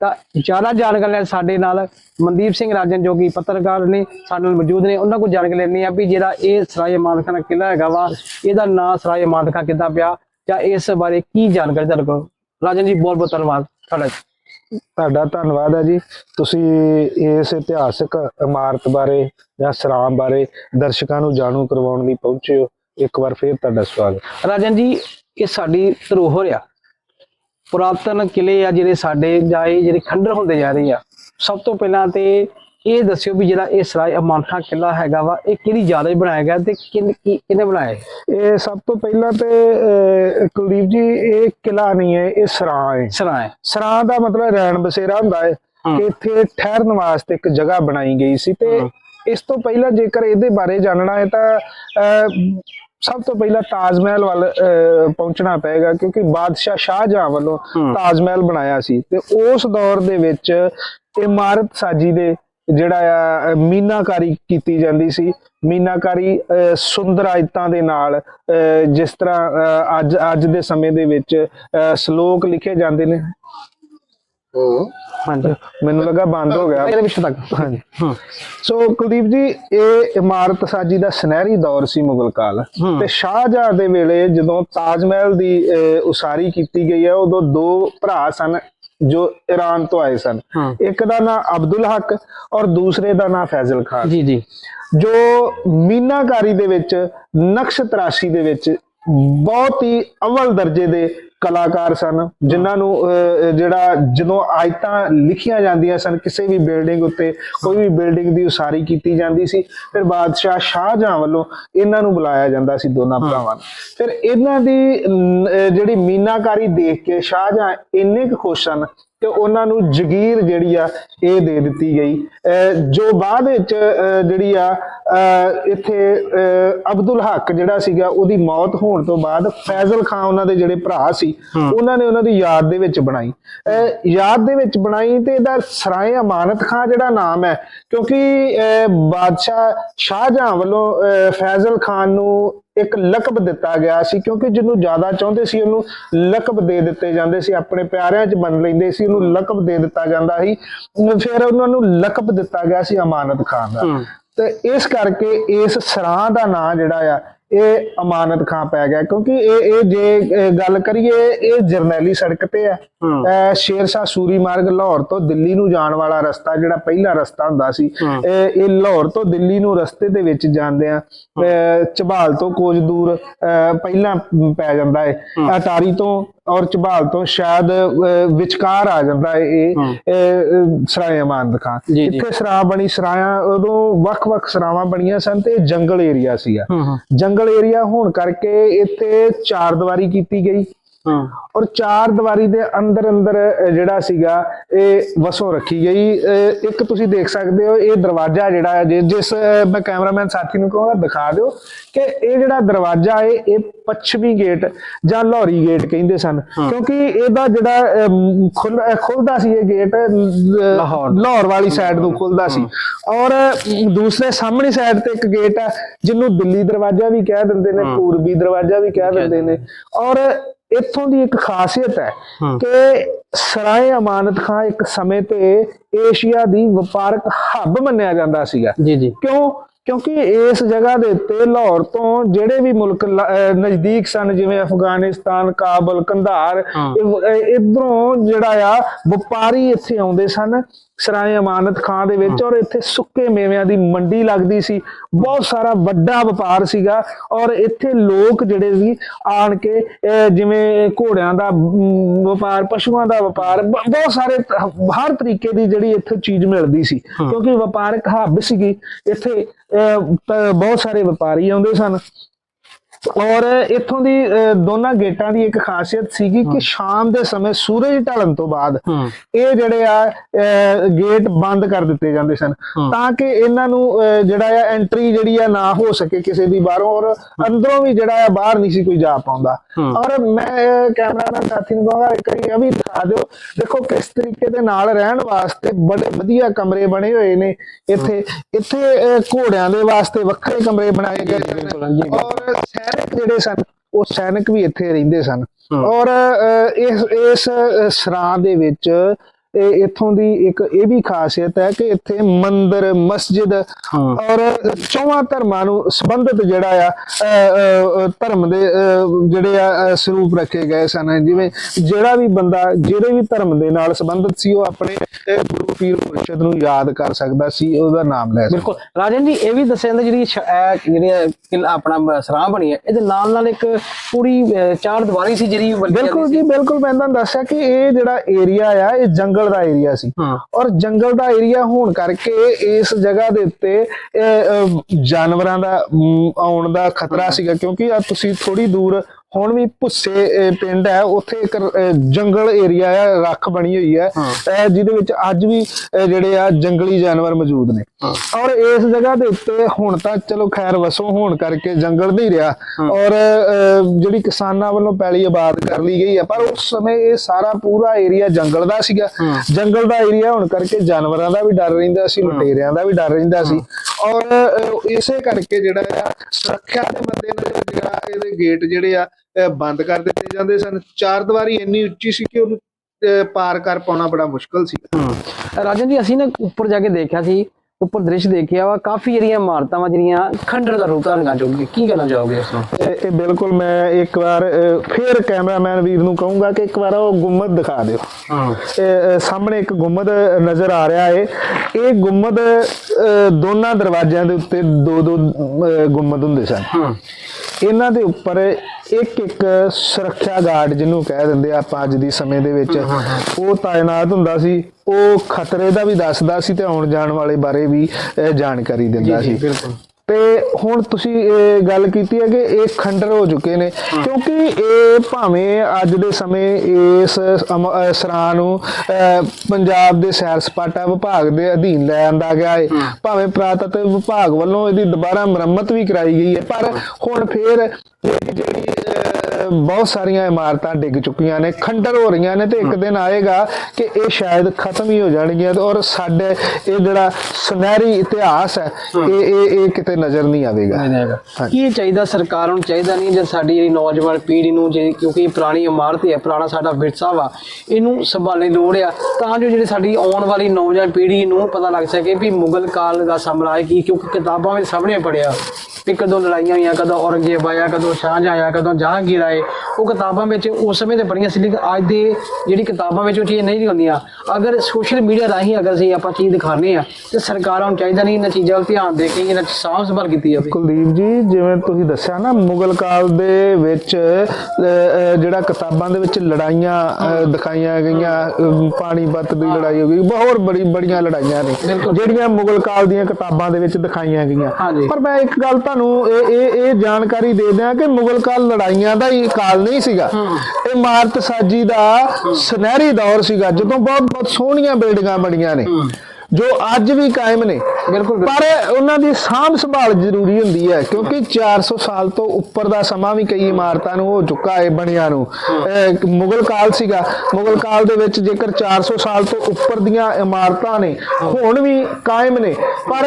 ਤਾਂ ਜ਼ਿਆਦਾ ਜਾਣਕਾਰੀ ਲਈ ਸਾਡੇ ਨਾਲ ਮਨਦੀਪ ਸਿੰਘ ਰਾਜਨ ਜੋ ਕਿ ਪੱਤਰਕਾਰ ਨੇ ਸਾਡੇ ਨਾਲ ਮੌਜੂਦ ਨੇ। ਉਹਨਾਂ ਕੋਲ ਜਾਣਕਾਰੀ ਲੈਣੀ ਆ ਵੀ ਜਿਹੜਾ ਇਹ ਸਰਾਏ ਇਮਾਨਤ ਖਾਨਾ ਕਿਲਾ ਹੈਗਾ ਵਾ ਇਹਦਾ ਨਾਂ ਸਰਾਏ ਇਮਾਨਤ ਖਾਨਾ ਕਿੱਦਾਂ ਪਿਆ ਜਾਂ ਇਸ ਬਾਰੇ ਕੀ ਜਾਣਕਾਰੀ ਤੁਹਾਡੇ ਕੋਲ? ਰਾਜਨ ਜੀ ਬਹੁਤ ਬਹੁਤ ਧੰਨਵਾਦ ਤੁਹਾਡਾ ਤੁਹਾਡਾ ਧੰਨਵਾਦ ਹੈ ਜੀ। ਤੁਸੀਂ ਇਸ ਇਤਿਹਾਸਕ ਇਮਾਰਤ ਬਾਰੇ ਜਾਂ ਸਰਾਮ ਬਾਰੇ ਦਰਸ਼ਕਾਂ ਨੂੰ ਜਾਣੂ ਕਰਵਾਉਣ ਲਈ ਪਹੁੰਚੇ ਹੋ। ਇੱਕ ਵਾਰ ਫੇਰ ਤੁਹਾਡਾ ਸਵਾਗਤ। ਰਾਜਨ ਜੀ ਇਹ ਸਾਡੀ ਧਰੋਹਰ ਆ ਪੁਰਾਤਨ ਕਿਲੇ ਆ ਜਿਹੜੇ ਸਾਡੇ ਜਾਂ ਇਹ ਜਿਹੜੇ ਖੰਡਰ ਹੁੰਦੇ ਜਾ ਰਹੇ ਆ ਸਭ ਤੋਂ ਪਹਿਲਾਂ ਤੇ ਇਹ ਦੱਸਿਓ ਵੀ ਜਿਹੜਾ ਇਹ ਸਰਾਏ ਅਮਾਨਖਾ ਕਿਲਾ ਹੈਗਾ ਵਾ ਇਹ ਕਿਹਦੀ ਯਾਦ ਵਿੱਚ ਬਣਾਇਆ ਗਿਆ ਤੇ ਕਿਹਨੇ ਕੀ- ਕਿਹਨੇ ਬਣਾਇਆ ਇਹ? ਸਭ ਤੋਂ ਪਹਿਲਾਂ ਤੇ ਕੁਲਦੀਪ ਜੀ ਇਹ ਕਿਲਾ ਨਹੀਂ ਹੈ ਇਹ ਸਰਾਂ ਹੈ ਸਰਾਏ ਸਰਾਂ ਦਾ ਮਤਲਬ ਰੈਣ ਬਸੇਰਾ ਹੁੰਦਾ ਹੈ। ਕਿ ਇੱਥੇ ਠਹਿਰਨ ਵਾਸਤੇ ਇੱਕ ਜਗ੍ਹਾ ਬਣਾਈ ਗਈ ਸੀ ਤੇ। ਇਸ ਤੋਂ ਪਹਿਲਾਂ ਜੇਕਰ ਇਹਦੇ ਬਾਰੇ ਜਾਣਨਾ ਹੈ ਤਾਂ ਸਭ ਤੋਂ ਪਹਿਲਾਂ ਤਾਜ ਮਹਿਲ ਵੱਲ ਪਹੁੰਚਣਾ ਪਏਗਾ ਕਿਉਂਕਿ ਬਾਦਸ਼ਾਹ ਸ਼ਾਹਜਹਾਂ ਵੱਲੋਂ। ਤਾਜ ਮਹਿਲ ਬਣਾਇਆ ਸੀ। ਤੇ ਉਸ ਦੌਰ ਦੇ ਵਿੱਚ ਇਮਾਰਤ ਸਾਜੀ ਦੇ ਜਿਹੜਾ ਆ ਮੀਨਾਕਾਰੀ ਕੀਤੀ ਜਾਂਦੀ ਸੀ। ਮੀਨਾਕਾਰੀ ਸੁੰਦਰ ਆਇਤਾਂ ਦੇ ਨਾਲ ਜਿਸ ਤਰ੍ਹਾਂ ਅੱਜ ਅੱਜ ਦੇ ਸਮੇਂ ਦੇ ਵਿੱਚ ਸ਼ਲੋਕ ਲਿਖੇ ਜਾਂਦੇ ਨੇ। ਹਾਂਜੀ। ਮੈਨੂੰ ਲੱਗਾ ਬੰਦ ਹੋ ਗਿਆ। ਇਹਦੇ ਪਿੱਛੇ ਤੱਕ। ਹਾਂਜੀ। ਹੂੰ। ਸੋ ਕੁਲਦੀਪ ਜੀ ਇਹ ਇਮਾਰਤ ਸਾਜੀ ਦਾ ਸੁਨਹਿਰੀ ਦੌਰ ਸੀ ਮੁਗਲ ਕਾਲ। ਤੇ ਸ਼ਾਹਜਹਾਂ ਦੇ ਵੇਲੇ ਜਦੋਂ ਤਾਜ ਮਹਿਲ ਦੀ ਉਸਾਰੀ ਕੀਤੀ ਗਈ ਹੈ ਉਦੋਂ ਦੋ ਭਰਾ ਸਨ ਜੋ ਈਰਾਨ ਤੋਂ ਆਏ ਸਨ। ਇੱਕ ਦਾ ਨਾਮ ਅਬਦੁਲ ਹਕ ਔਰ ਦੂਸਰੇ ਦਾ ਨਾਮ ਫੈਜ਼ਲ ਖਾਨ। ਜੀ ਜੀ। ਜੋ ਮੀਨਾਕਾਰੀ ਦੇ ਵਿੱਚ ਨਕਸ਼ ਤਰਾਸ਼ੀ ਦੇ ਵਿੱਚ ਬਹੁਤ ਹੀ ਅਵਲ ਦਰਜੇ ਦੇ ਕਲਾਕਾਰ ਸਨ ਜਿਨ੍ਹਾਂ ਨੂੰ ਜਿਹੜਾ ਜਦੋਂ ਆਇਤਾਂ ਲਿਖੀਆਂ ਜਾਂਦੀਆਂ ਸਨ ਕਿਸੇ ਵੀ ਬਿਲਡਿੰਗ ਉੱਤੇ ਕੋਈ ਵੀ ਬਿਲਡਿੰਗ ਦੀ ਉਸਾਰੀ ਕੀਤੀ ਜਾਂਦੀ ਸੀ ਫਿਰ ਬਾਦਸ਼ਾਹ ਸ਼ਾਹਜਹਾਂ ਵੱਲੋਂ ਇਹਨਾਂ ਨੂੰ ਬੁਲਾਇਆ ਜਾਂਦਾ ਸੀ ਦੋਨਾਂ ਭਰਾਵਾਂ ਨੂੰ। ਫਿਰ ਇਹਨਾਂ ਦੀ ਜਿਹੜੀ ਮੀਨਾਕਾਰੀ ਦੇਖ ਕੇ ਸ਼ਾਹਜਹਾਂ ਇੰਨੇ ਕੁ ਖੁਸ਼ ਸਨ ਕਿ ਉਹਨਾਂ ਨੂੰ ਜਗੀਰ ਜਿਹੜੀ ਆ ਇਹ ਦੇ ਦਿੱਤੀ ਗਈ। ਜੋ ਬਾਅਦ ਵਿੱਚ ਜਿਹੜੀ ਆ ਇੱਥੇ ਅਬਦੁਲ ਹਕ ਜਿਹੜਾ ਸੀਗਾ ਉਹਦੀ ਮੌਤ ਹੋਣ ਤੋਂ ਬਾਅਦ ਫੈਜ਼ਲ ਖਾਨ ਉਹਨਾਂ ਦੇ ਜਿਹੜੇ ਭਰਾ ਸੀ ਉਹਨਾਂ ਨੇ ਉਹਨਾਂ ਦੀ ਯਾਦ ਦੇ ਵਿੱਚ ਬਣਾਈ। ਯਾਦ ਦੇ ਵਿੱਚ ਬਣਾਈ ਤੇ ਇਹਦਾ ਸਰਾਏ ਅਮਾਨਤ ਖਾਨ ਜਿਹੜਾ ਨਾਮ ਹੈ ਕਿਉਂਕਿ ਬਾਦਸ਼ਾਹ ਸ਼ਾਹਜਹਾਂ ਵੱਲੋਂ ਫੈਜ਼ਲ ਖਾਨ ਨੂੰ ਇੱਕ ਲਕਬ ਦਿੱਤਾ ਗਿਆ ਸੀ ਕਿਉਂਕਿ ਜਿਹਨੂੰ ਜ਼ਿਆਦਾ ਚਾਹੁੰਦੇ ਸੀ ਉਹਨੂੰ ਲਕਬ ਦੇ ਦਿੱਤੇ ਜਾਂਦੇ ਸੀ ਆਪਣੇ ਪਿਆਰਿਆਂ 'ਚ ਮੰਨ ਲੈਂਦੇ ਸੀ ਉਹਨੂੰ ਲਕਬ ਦੇ ਦਿੱਤਾ ਜਾਂਦਾ ਸੀ ਫਿਰ ਉਹਨਾਂ ਨੂੰ ਲਕਬ ਦਿੱਤਾ ਗਿਆ ਸੀ ਅਮਾਨਤ ਖਾਨ ਦਾ। ਤੇ ਇਸ ਕਰਕੇ ਇਸ ਸਰਾਂ ਦਾ ਨਾਂ ਜਿਹੜਾ ਆ ਇਹ ਅਮਾਨਤ ਖਾਂ ਪੈ ਗਿਆ ਕਿਉਂਕਿ ਇਹ ਇਹ ਜੇ ਗੱਲ ਕਰੀਏ ਇਹ ਜਰਨੈਲੀ ਸੜਕ ਤੇ ਹੂੰ। ਅਹ, ਸ਼ੇਰਸ਼ਾਹ ਸੂਰੀ ਮਾਰਗ ਲਾਹੌਰ ਤੋਂ ਦਿੱਲੀ ਨੂੰ ਜਾਣ ਵਾਲਾ ਰਸਤਾ ਜਿਹੜਾ ਪਹਿਲਾ ਰਸਤਾ ਹੁੰਦਾ ਸੀ। ਇਹ ਲਾਹੌਰ ਤੋਂ ਦਿੱਲੀ ਨੂੰ ਰਸਤੇ ਦੇ ਵਿੱਚ ਜਾਂਦੇ ਆ। ਝਬਾਲ ਤੋਂ ਕੁਝ ਦੂਰ ਪਹਿਲਾਂ ਪੈ ਜਾਂਦਾ ਹੈ। ਅਟਾਰੀ ਤੋਂ ਔਰ ਝਬਾਲ ਤੋਂ ਸ਼ਾਇਦ ਵਿਚਕਾਰ ਆ ਜਾਂਦਾ ਇਹ ਸਰਾਏ ਅਮਾਨਤ ਖਾਂ। ਇੱਥੇ ਸਰਾਂ ਬਣੀ ਸਰਾਇਆ ਉਦੋਂ ਵੱਖ-ਵੱਖ ਸਰਾਵਾਂ ਬਣੀਆਂ ਸਨ ਤੇ ਜੰਗਲ ਏਰੀਆ ਸੀਗਾ। ਜੰਗਲ ਏਰੀਆ ਹੋਣ ਕਰਕੇ ਇੱਥੇ ਚਾਰ ਦੀਵਾਰੀ ਕੀਤੀ ਗਈ। ਔਰ ਚਾਰ ਦੀਵਾਰੀ ਦੇ ਅੰਦਰ ਅੰਦਰ ਜਿਹੜਾ ਸੀਗਾ ਇਹ ਵਸੋਂ ਰੱਖੀ ਗਈ। ਇੱਕ ਤੁਸੀਂ ਦੇਖ ਸਕਦੇ ਹੋ ਇਹ ਦਰਵਾਜ਼ਾ ਜਿਹੜਾ ਹੈ ਜਿਸ ਮੈਂ ਕੈਮਰਾਮੈਨ ਸਾਥੀ ਨੂੰ ਕਹਾਂਗਾ ਦਿਖਾ ਦਿਓ ਕਿ ਇਹ ਜਿਹੜਾ ਦਰਵਾਜ਼ਾ ਹੈ ਇਹ ਪੱਛਮੀ ਗੇਟ ਜਾਂ ਲਾਹੌਰੀ ਗੇਟ ਕਹਿੰਦੇ ਸਨ। ਕਿਉਂਕਿ ਇਹਦਾ ਜਿਹੜਾ ਖੁੱਲਦਾ ਸੀ ਇਹ ਗੇਟ ਲਾਹੌਰ। ਵਾਲੀ ਸਾਈਡ ਨੂੰ ਖੁੱਲਦਾ ਸੀ। ਔਰ ਦੂਸਰੇ ਸਾਹਮਣੀ ਸਾਈਡ ਤੇ ਇੱਕ ਗੇਟ ਹੈ ਜਿਹਨੂੰ ਦਿੱਲੀ ਦਰਵਾਜ਼ਾ ਵੀ ਕਹਿ ਦਿੰਦੇ ਨੇ ਪੂਰਬੀ ਦਰਵਾਜ਼ਾ ਵੀ ਕਹਿ ਦਿੰਦੇ ਨੇ। ਔਰ ਇੱਥੋਂ ਦੀ ਇੱਕ ਖਾਸੀਅਤ ਹੈ। ਕਿ ਸਰਾਏ ਅਮਾਨਤ ਖਾਂ ਇੱਕ ਸਮੇਂ ਤੇ ਏਸ਼ੀਆ ਦੀ ਵਪਾਰਕ ਹੱਬ ਮੰਨਿਆ ਜਾਂਦਾ ਸੀਗਾ ਜੀ ਜੀ ਕਿਉਂ ਕਿਉਂਕਿ ਇਸ ਜਗ੍ਹਾ ਦੇ ਉੱਤੇ ਲਾਹੌਰ ਤੋਂ ਜਿਹੜੇ ਵੀ ਮੁਲਕ ਨਜ਼ਦੀਕ ਸਨ ਜਿਵੇਂ ਅਫਗਾਨਿਸਤਾਨ ਕਾਬਲ ਕੰਧਾਰ। ਇਧਰੋਂ ਜਿਹੜਾ ਆ ਵਪਾਰੀ ਇੱਥੇ ਆਉਂਦੇ ਸਨ ਸਰਾਏ ਅਮਾਨਤ ਖਾਂ ਦੇ ਵਿੱਚ ਔਰ ਇੱਥੇ ਸੁੱਕੇ ਮੇਵਿਆਂ ਦੀ ਮੰਡੀ ਲੱਗਦੀ ਸੀ। ਬਹੁਤ ਸਾਰਾ ਵੱਡਾ ਵਪਾਰ ਸੀਗਾ ਔਰ ਇੱਥੇ ਲੋਕ ਜਿਹੜੇ ਸੀ ਆਣ ਕੇ ਜਿਵੇਂ ਘੋੜਿਆਂ ਦਾ ਵਪਾਰ ਪਸ਼ੂਆਂ ਦਾ ਵਪਾਰ ਬਹੁਤ ਸਾਰੇ ਹਰ ਤਰੀਕੇ ਦੀ ਜਿਹੜੀ ਇੱਥੇ ਚੀਜ਼ ਮਿਲਦੀ ਸੀ। ਕਿਉਂਕਿ ਵਪਾਰਕ ਹੱਬ ਸੀਗੀ। ਇੱਥੇ ਬਹੁਤ ਸਾਰੇ ਵਪਾਰੀ ਆਉਂਦੇ ਸਨ। ਔਰ ਇੱਥੋਂ ਦੀ ਦੋਨਾਂ ਗੇਟਾਂ ਦੀ ਇੱਕ ਖਾਸੀਅਤ ਸੀਗੀ ਕਿ ਸ਼ਾਮ ਦੇ ਸਮੇਂ ਸੂਰਜ ਢਲਣ ਤੋਂ ਬਾਅਦ ਇਹ ਜਿਹੜੇ ਆ ਗੇਟ ਬੰਦ ਕਰ ਦਿੱਤੇ ਜਾਂਦੇ ਸਨ। ਤਾਂ ਕਿ ਇਹਨਾਂ ਨੂੰ ਜਿਹੜਾ ਆ ਐਂਟਰੀ ਜਿਹੜੀ ਆ ਨਾ ਹੋ ਸਕੇ ਕਿਸੇ ਦੀ ਬਾਹਰੋਂ ਔਰ ਅੰਦਰੋਂ ਵੀ ਜਿਹੜਾ ਆ ਬਾਹਰ ਨਹੀਂ ਸੀ ਕੋਈ ਜਾ ਪਾਉਂਦਾ। ਔਰ ਮੈਂ ਕੈਮਰਾਮੈਨ ਸਾਥੀ ਨੂੰ ਕਹਾਂਗਾ ਇੱਕ ਵਾਰੀ ਇਹ ਵੀ ਦਿਖਾ ਦਿਓ। ਦੇਖੋ ਕਿਸ ਤਰੀਕੇ ਦੇ ਨਾਲ ਰਹਿਣ ਵਾਸਤੇ ਬੜੇ ਵਧੀਆ ਕਮਰੇ ਬਣੇ ਹੋਏ ਨੇ ਇੱਥੇ। ਇੱਥੇ ਘੋੜਿਆਂ ਦੇ ਵਾਸਤੇ ਵੱਖਰੇ ਕਮਰੇ ਬਣਾਏ ਗਏ ਨੇ। ਔਰ ਸੈਨਿਕ ਜਿਹੜੇ ਸਨ ਉਹ ਸੈਨਿਕ ਵੀ ਇੱਥੇ ਰਹਿੰਦੇ ਸਨ। ਔਰ ਇਸ ਇਸ ਸਰਾਂ ਦੇ ਵਿੱਚ ਇਹ ਇੱਥੋਂ ਦੀ ਇੱਕ ਇਹ ਵੀ ਖਾਸੀਅਤ ਹੈ ਕਿ ਇੱਥੇ ਮੰਦਿਰ ਮਸਜਿਦ। ਔਰ ਚੌਵਾਂ ਧਰਮਾਂ ਨੂੰ ਸੰਬੰਧਿਤ ਜਿਹੜਾ ਆ ਧਰਮ ਦੇ ਜਿਹੜੇ ਆ ਸਰੂਪ ਰੱਖੇ ਗਏ ਸਨ। ਜਿਵੇਂ ਜਿਹੜਾ ਵੀ ਬੰਦਾ ਜਿਹੜੇ ਵੀ ਧਰਮ ਦੇ ਨਾਲ ਸੰਬੰਧਿਤ ਸੀ ਉਹ ਆਪਣੇ ਗੁਰੂ ਪੀਰ ਮੁਰਸ਼ਿਦ ਨੂੰ ਯਾਦ ਕਰ ਸਕਦਾ ਸੀ ਉਹਦਾ ਨਾਮ ਲੈ ਸਕਦਾ। ਬਿਲਕੁਲ। ਰਾਜਨ ਜੀ ਇਹ ਵੀ ਦੱਸਿਆ ਜਾਂਦਾ ਜਿਹੜੀ ਸ਼- ਇਹ ਜਿਹੜੀ ਇਹ ਕਿਲ੍ਹਾ ਆਪਣਾ ਸਰਾਂ ਬਣੀ ਹੈ ਇਹਦੇ ਨਾਲ ਨਾਲ ਇੱਕ ਪੂਰੀ ਚਾਰ ਦੀਵਾਰੀ ਸੀ ਜਿਹੜੀ ਬਿਲਕੁਲ ਜੀ ਬਿਲਕੁਲ। ਮੈਂ ਤੁਹਾਨੂੰ ਦੱਸਿਆ ਕਿ ਇਹ ਜਿਹੜਾ ਏਰੀਆ ਆ ਇਹ ਜੰਗਲ ਦਾ ਏਰੀਆ ਸੀ। ਔਰ ਜੰਗਲ ਦਾ ਏਰੀਆ ਹੋਣ ਕਰਕੇ ਇਸ ਜਗ੍ਹਾ ਦੇ ਉੱਤੇ ਜਾਨਵਰਾਂ ਦਾ ਆਉਣ ਦਾ ਖਤਰਾ ਸੀਗਾ। ਕਿਉਂਕਿ ਆ ਤੁਸੀਂ ਥੋੜੀ ਦੂਰ ਹੁਣ ਵੀ ਭੁੱਸੇ ਪਿੰਡ ਹੈ ਉੱਥੇ ਇੱਕ ਜੰਗਲ ਏਰੀਆ ਹੈ ਰੱਖ ਬਣੀ ਹੋਈ ਹੈ। ਜਿਹਦੇ ਵਿੱਚ ਅੱਜ ਵੀ ਜਿਹੜੇ ਆ ਜੰਗਲੀ ਜਾਨਵਰ ਮੌਜੂਦ ਨੇ। ਔਰ ਇਸ ਜਗ੍ਹਾ ਦੇ ਉੱਤੇ ਹੁਣ ਤਾਂ ਚਲੋ ਖੈਰ ਵਸੋਂ ਹੋਣ ਕਰਕੇ ਜੰਗਲ ਨਹੀਂ ਰਿਹਾ। ਔਰ ਜਿਹੜੀ ਕਿਸਾਨਾਂ ਵੱਲੋਂ ਪੈਲੀ ਆਬਾਦ ਕਰ ਲਈ ਗਈ ਹੈ ਪਰ ਉਸ ਸਮੇਂ ਇਹ ਸਾਰਾ ਪੂਰਾ ਏਰੀਆ ਜੰਗਲ ਦਾ ਸੀਗਾ। ਜੰਗਲ ਦਾ ਏਰੀਆ ਹੋਣ ਕਰਕੇ ਜਾਨਵਰਾਂ ਦਾ ਵੀ ਡਰ ਰਹਿੰਦਾ ਸੀ ਲੁਟੇਰਿਆਂ ਦਾ ਵੀ ਡਰ ਰਹਿੰਦਾ ਸੀ। ਔਰ ਇਸੇ ਕਰਕੇ ਜਿਹੜਾ ਆ ਸੁਰੱਖਿਆ ਦੇ ਮੱਦੇਨਜ਼ਰ ਜਿਹੜਾ ਇਹਦੇ ਗੇਟ ਜਿਹੜੇ ਆ ਬੰਦ ਕਰ ਦਿੱਤੇ ਜਾਂਦੇ ਸਨ। ਚਾਰ ਦੀਵਾਰੀ ਇੰਨੀ ਉੱਚੀ ਸੀ ਕਿ ਉਹਨੂੰ ਪਾਰ ਕਰ ਪਾਉਣਾ ਬੜਾ ਮੁਸ਼ਕਲ ਸੀ। ਹੂੰ ਰਾਜਨ ਜੀ ਅਸੀਂ ਨਾ ਉੱਪਰ ਜਾ ਕੇ ਦੇਖਿਆ ਸੀ ਉੱਪਰ ਦ੍ਰਿਸ਼ ਦੇਖਿਆ ਵਾ ਕਾਫੀ ਜਿਹੜੀਆਂ ਇਮਾਰਤਾਂ ਵਾ ਜਿਹੜੀਆਂ ਖੰਡਰ ਦਾ ਰੂਪ ਧਾਰਨ ਕਰ ਚੁੱਕੀ ਕੀ ਕਹਿਣਾ ਚਾਹੋਗੇ ਇਸ ਨੂੰ ਇਹ ਬਿਲਕੁਲ ਮੈਂ ਇੱਕ ਵਾਰ ਫੇਰ ਕੈਮਰਾਮੈਨ ਵੀਰ ਨੂੰ ਕਹੂੰਗਾ ਕਿ ਇੱਕ ਵਾਰ ਉਹ ਗੁੰਮਦ ਦਿਖਾ ਦਿਓ। ਹਾਂ। ਸਾਹਮਣੇ ਇੱਕ ਗੁੰਮਦ ਨਜ਼ਰ ਆ ਰਿਹਾ ਹੈ ਇਹ ਗੁੰਮਦ ਅਹ, ਦੋਨਾਂ ਦਰਵਾਜ਼ਿਆਂ ਦੇ ਉੱਤੇ ਦੋ ਦੋ ਅਹ, ਗੁੰਮਦ ਹੁੰਦੇ ਸਨ। ਹਾਂ। ਇਹਨਾਂ ਦੇ ਉੱਪਰ ਇੱਕ ਇੱਕ ਸੁਰੱਖਿਆ ਗਾਰਡ ਜਿਹਨੂੰ ਕਹਿ ਦਿੰਦੇ ਆ ਆਪਾਂ ਅੱਜ ਦੀ ਸਮੇਂ ਦੇ ਵਿੱਚ ਉਹ ਤਾਇਨਾਤ ਹੁੰਦਾ ਸੀ। ਉਹ ਖਤਰੇ ਦਾ ਵੀ ਦੱਸਦਾ ਸੀ ਤੇ ਆਉਣ ਜਾਣ ਵਾਲੇ ਬਾਰੇ ਵੀ ਜਾਣਕਾਰੀ ਦਿੰਦਾ ਸੀ। ਬਿਲਕੁਲ। ਤੇ ਹੁਣ ਤੁਸੀਂ ਇਹ ਗੱਲ ਕੀਤੀ ਹੈ ਕਿ ਇਹ ਖੰਡਰ ਹੋ ਚੁੱਕੇ ਨੇ। ਕਿਉਂਕਿ ਇਹ ਭਾਵੇਂ ਅੱਜ ਦੇ ਸਮੇਂ ਇਸ ਸਰਾਂ ਨੂੰ ਪੰਜਾਬ ਦੇ ਸੈਰ ਸਪਾਟਾ ਵਿਭਾਗ ਦੇ ਅਧੀਨ ਲੈ ਆਂਦਾ ਗਿਆ ਹੈ। ਭਾਵੇਂ ਪ੍ਰਾਤਤਵ ਵਿਭਾਗ ਵੱਲੋਂ ਇਹਦੀ ਦੁਬਾਰਾ ਮੁਰੰਮਤ ਵੀ ਕਰਾਈ ਗਈ ਹੈ ਪਰ ਹੁਣ ਫੇਰ ਜਿਹੜੀ ਬਹੁਤ ਸਾਰੀਆਂ ਇਮਾਰਤਾਂ ਡਿੱਗ ਚੁੱਕੀਆਂ ਨੇ ਖੰਡਰ ਹੋ ਰਹੀਆਂ ਨੇ ਤੇ ਇੱਕ ਦਿਨ ਆਏਗਾ ਕਿ ਇਹ ਸ਼ਾਇਦ ਖਤਮ ਹੀ ਹੋ ਜਾਣਗੀਆਂ ਔਰ ਸਾਡੇ ਇਹ ਜਿਹੜਾ ਸੁਨਹਿਰੀ ਇਤਿਹਾਸ ਹੈ ਇਹ ਇਹ ਇਹ ਕਿਤੇ ਨਜ਼ਰ ਨਹੀਂ ਆਵੇਗਾ। ਕੀ ਚਾਹੀਦਾ ਸਰਕਾਰਾਂ ਨੂੰ? ਚਾਹੀਦਾ ਨਹੀਂ ਜੇ ਸਾਡੀ ਜਿਹੜੀ ਨੌਜਵਾਨ ਪੀੜ੍ਹੀ ਨੂੰ ਜੇ ਕਿਉਂਕਿ ਇਹ ਪੁਰਾਣੀ ਇਮਾਰਤ ਹੈ ਪੁਰਾਣਾ ਸਾਡਾ ਵਿਰਸਾ ਵਾ ਇਹਨੂੰ ਸੰਭਾਲਣ ਦੀ ਲੋੜ ਆ ਤਾਂ ਜੋ ਜਿਹੜੀ ਸਾਡੀ ਆਉਣ ਵਾਲੀ ਨੌਜਵਾਨ ਪੀੜ੍ਹੀ ਨੂੰ ਪਤਾ ਲੱਗ ਸਕੇ ਵੀ ਮੁਗਲ ਕਾਲ ਦਾ ਸਾਮਰਾਜ ਕੀ ਕਿਉਂਕਿ ਕਿਤਾਬਾਂ ਵਿੱਚ ਸਾਹਮਣੇ ਪੜਿਆ ਵੀ ਕਦੋਂ ਲੜਾਈਆਂ ਹੋਈਆਂ ਕਦੋਂ ਔਰੰਗਜ਼ੇਬ ਆਇਆ ਕਦੋਂ ਸ਼ਾਹਜਹਾਂ ਆਇਆ ਕਦੋਂ ਜਹਾਂਗੀਰ ਆਏ ਉਹ ਕਿਤਾਬਾਂ ਵਿੱਚ ਉਸ ਸਮੇਂ ਤੇ ਪੜੀਆਂ ਸੀ ਲੇਕਿਨ ਅੱਜ ਦੇ ਜਿਹੜੀ ਕਿਤਾਬਾਂ ਵਿੱਚ ਉਹ ਚੀਜ਼ ਨਹੀਂ ਹੁੰਦੀਆਂ। ਅਗਰ ਸੋਸ਼ਲ ਮੀਡੀਆ ਰਾਹੀਂ ਅਗਰ ਅਸੀਂ ਆਪਾਂ ਚੀਜ਼ ਦਿਖਾਉਂਦੇ ਆ ਤੇ ਸਰਕਾਰਾਂ ਨੂੰ ਚਾਹੀਦਾ ਨਹੀਂ ਇਹਨਾਂ ਚੀਜ਼ਾਂ ਵੱਲ ਧਿਆਨ ਦੇ ਕੇ ਇਹਨਾਂ ਦੀ ਸਾਂਭ ਸੰਭਾਲ ਕੀਤੀ ਜਾਵੇ। ਕੁਲਦੀਪ ਜੀ ਜਿਵੇਂ ਤੁਸੀਂ ਦੱਸਿਆ ਨਾ ਮੁਗਲ ਕਾਲ ਦੇ ਵਿੱਚ ਜਿਹੜਾ ਕਿਤਾਬਾਂ ਦੇ ਵਿੱਚ ਲੜਾਈਆਂ ਦਿਖਾਈਆਂ ਗਈਆਂ ਅਹ, ਪਾਣੀਪਤ ਦੀ ਲੜਾਈ ਹੋ ਗਈ ਬਹੁਤ ਬੜੀ ਬੜੀਆਂ ਲੜਾਈਆਂ ਨੇ। ਜਿਹੜੀਆਂ ਮੁਗਲ ਕਾਲ ਦੀਆਂ ਕਿਤਾਬਾਂ ਦੇ ਵਿੱਚ ਦਿਖਾਈਆਂ ਗਈਆਂ। ਪਰ ਮੈਂ ਇੱਕ ਗੱਲ ਤੁਹਾਨੂੰ ਇਹ ਇਹ ਜਾਣਕਾਰੀ ਦੇ ਦਿਆਂ ਕਿ ਮੁਗਲ ਕਾਲ ਲੜਾਈਆਂ ਦਾ ਹੀ ਕਾਲ ਨਹੀਂ ਸੀਗਾ। ਇਹ ਇਮਾਰਤ ਸਾਜੀ ਦਾ ਸੁਨਹਿਰੀ ਦੌਰ ਸੀਗਾ ਜਦੋਂ ਬਹੁਤ ਬਹੁਤ ਸੋਹਣੀਆਂ ਬਿਲਡਿੰਗਾਂ ਬਣੀਆਂ ਨੇ ਜੋ ਅੱਜ ਵੀ ਕਾਇਮ ਨੇ। ਬਿਲਕੁਲ। ਪਰ ਉਹਨਾਂ ਦੀ ਸਾਂਭ ਸੰਭਾਲ ਜ਼ਰੂਰੀ ਹੁੰਦੀ ਹੈ ਕਿਉਂਕਿ 400 ਸਾਲ ਤੋਂ ਉੱਪਰ ਦਾ ਸਮਾਂ ਵੀ ਕਈ ਇਮਾਰਤਾਂ ਨੂੰ ਹੋ ਚੁੱਕਾ ਹੈ ਬਣਿਆ ਨੂੰ। ਮੁਗਲ ਕਾਲ ਸੀਗਾ। ਮੁਗਲ ਕਾਲ ਦੇ ਵਿੱਚ ਜੇਕਰ 400 ਸਾਲ ਤੋਂ ਉੱਪਰ ਦੀਆਂ ਇਮਾਰਤਾਂ ਨੇ ਹੁਣ ਵੀ ਕਾਇਮ ਨੇ। ਪਰ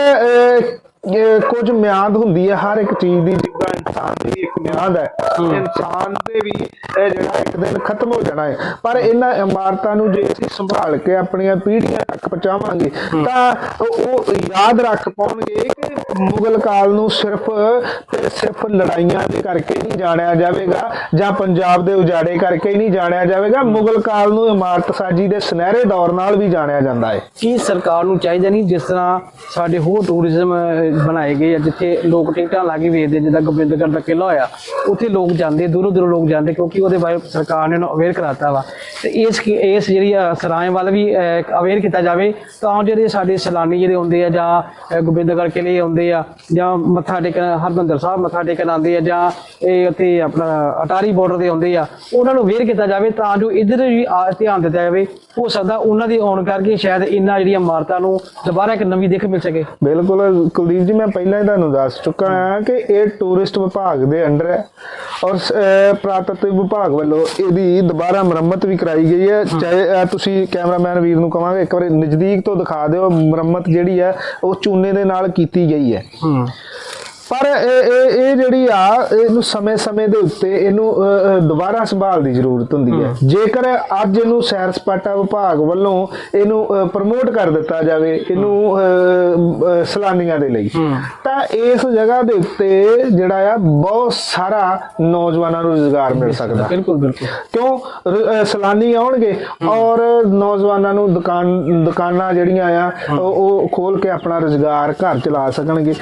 ਕੁਝ ਮਿਆਦ ਹੁੰਦੀ ਹੈ ਹਰ ਇੱਕ ਚੀਜ਼ ਦੀ ਜਿੱਦਾਂ ਇਨਸਾਨ ਦੀ ਵੀ ਇੱਕ ਮਿਆਦ ਹੈ। ਇਨਸਾਨ ਦੇ ਵੀ ਇਹ ਜਿਹੜਾ ਇੱਕ ਦਿਨ ਖਤਮ ਹੋ ਜਾਣਾ ਹੈ। ਪਰ ਇਹਨਾਂ ਇਮਾਰਤਾਂ ਨੂੰ ਜੇ ਅਸੀਂ ਸੰਭਾਲ ਕੇ ਆਪਣੀਆਂ ਪੀੜ੍ਹੀਆਂ ਤੱਕ ਪਹੁੰਚਾਵਾਂਗੇ ਤਾਂ ਉਹ ਯਾਦ ਰੱਖ ਪਾਉਣਗੇ ਕਿ ਮੁਗਲ ਕਾਲ ਨੂੰ ਸਿਰਫ ਸਿਰਫ ਲੜਾਈਆਂ ਦੇ ਕਰਕੇ ਨਹੀਂ ਜਾਣਿਆ ਜਾਵੇਗਾ ਜਾਂ ਪੰਜਾਬ ਦੇ ਉਜਾੜੇ ਕਰਕੇ ਨਹੀਂ ਜਾਣਿਆ ਜਾਵੇਗਾ। ਮੁਗਲ ਕਾਲ ਨੂੰ ਇਮਾਰਤ ਸਾਜੀ ਦੇ ਸੁਨਹਿਰੇ ਦੌਰ ਨਾਲ ਵੀ ਜਾਣਿਆ ਜਾਂਦਾ ਹੈ। ਕੀ ਸਰਕਾਰ ਨੂੰ ਚਾਹੀਦਾ ਨਹੀਂ ਜਿਸ ਤਰ੍ਹਾਂ ਸਾਡੇ ਹੋਰ ਟੂਰਿਜ਼ਮ ਬਣਾਏ ਗਏ ਜਿੱਥੇ ਲੋਕ ਟਿਕਟਾਂ ਲਾ ਕੇ ਵੇਚਦੇ ਜਿੱਦਾਂ ਗੋਬਿੰਦਗੜ੍ਹ ਦਾ ਕਿਲ੍ਹਾ ਹੋਇਆ, ਉੱਥੇ ਲੋਕ ਜਾਂਦੇ, ਦੂਰੋਂ ਦੂਰੋਂ ਲੋਕ ਜਾਂਦੇ ਕਿਉਂਕਿ ਉਹਦੇ ਬਾਰੇ ਸਰਕਾਰ ਨੇ ਅਵੇਅਰ ਕਰਾਤਾ ਵਾ। ਤੇ ਇਸ ਇਸ ਜਿਹੜੀ ਸਰਾਏ ਵੱਲ ਵੀ ਅਵੇਅਰ ਕੀਤਾ ਜਾਵੇ, ਤਾਂ ਜਿਹੜੇ ਸਾਡੇ ਸੈਲਾਨੀ ਜਿਹੜੇ ਹੁੰਦੇ ਆ ਜਾਂ ਗੋਬਿੰਦਗੜ੍ਹ ਕਿਲੇ ਆਉਂਦੇ ਆ ਜਾਂ ਮੱਥਾ ਟੇਕਣ, ਹਰਮੰਦਰ ਸਾਹਿਬ ਮੱਥਾ ਟੇਕਣ ਆਉਂਦੇ ਆ ਜਾਂ ਇਹ ਉੱਥੇ ਆਪਣਾ ਅਟਾਰੀ ਬਾਰਡਰ ਦੇ ਆਉਂਦੇ ਆ, ਉਹਨਾਂ ਨੂੰ ਅਵੇਅਰ ਕੀਤਾ ਜਾਵੇ ਤਾਂ ਜੋ ਇਧਰ ਵੀ ਆ- ਧਿਆਨ ਦਿੱਤਾ ਜਾਵੇ, ਹੋ ਸਕਦਾ ਉਹਨਾਂ ਦੇ ਆਉਣ ਕਰਕੇ ਸ਼ਾਇਦ ਇਹਨਾਂ ਜਿਹੜੀਆਂ ਇਮਾਰਤਾਂ ਨੂੰ ਦੁਬਾਰਾ ਇੱਕ ਨਵੀਂ ਦਿੱਖ ਮਿਲ ਸਕੇ। ਬਿਲਕੁਲ, ਕੁਲਦੀਪ ਜੀ, ਮੈਂ ਪਹਿਲਾਂ ਹੀ ਤੁਹਾਨੂੰ ਦੱਸ ਚੁੱਕਾ ਹਾਂ ਕਿ ਇਹ ਟੂਰਿਸਟ ਵਿਭਾਗ ਦੇ ਅੰਡਰ ਹੈ। ਔਰ ਪੁਰਾਤਤਵ ਵਿਭਾਗ ਵੱਲੋਂ ਇਹਦੀ ਦੁਬਾਰਾ ਮੁਰੰਮਤ ਵੀ ਕਰਾਈ ਗਈ ਹੈ। ਚਾਹੇ ਤੁਸੀਂ ਕੈਮਰਾਮੈਨ ਵੀਰ ਨੂੰ ਕਹਾਂਗੇ ਇੱਕ ਵਾਰੀ ਨਜ਼ਦੀਕ ਤੋਂ ਦਿਖਾ ਦਿਓ ਮੁਰੰਮਤ ਜਿਹੜੀ ਹੈ ਉਹ ਚੂਨੇ ਦੇ ਨਾਲ ਕੀਤੀ ਗਈ ਹੈ। ਹੂੰ। ਪਰ ਇਹ ਇਹ ਇਹ ਜਿਹੜੀ ਆ ਇਹਨੂੰ ਸਮੇਂ-ਸਮੇਂ ਦੇ ਉੱਤੇ ਇਹਨੂੰ ਦੁਬਾਰਾ ਸੰਭਾਲ ਦੀ ਜ਼ਰੂਰਤ ਹੁੰਦੀ ਹੈ। ਜੇਕਰ ਅੱਜ ਇਹਨੂੰ ਸੈਰ ਸਪਾਟਾ ਵਿਭਾਗ ਵੱਲੋਂ ਇਹਨੂੰ ਪ੍ਰਮੋਟ ਕਰ ਦਿੱਤਾ ਜਾਵੇ ਇਹਨੂੰ ਸੈਲਾਨੀਆਂ ਦੇ ਲਈ ਤਾਂ ਇਸ ਜਗ੍ਹਾ ਦੇ ਉੱਤੇ ਜਿਹੜਾ ਆ ਬਹੁਤ ਸਾਰਾ ਨੌਜਵਾਨਾਂ ਨੂੰ ਰੋਜ਼ਗਾਰ ਮਿਲ ਸਕਦਾ। ਬਿਲਕੁਲ ਬਿਲਕੁਲ। ਕਿਉਂ? ਸੈਲਾਨੀ ਆਉਣਗੇ ਔਰ ਨੌਜਵਾਨਾਂ ਨੂੰ ਦੁਕਾਨ ਦੁਕਾਨਾਂ ਜਿਹੜੀਆਂ ਆ ਉਹ- ਖੋਲ ਕੇ ਆਪਣਾ ਰੋਜ਼ਗਾਰ ਘਰ ਚਲਾ ਸਕਣਗੇ।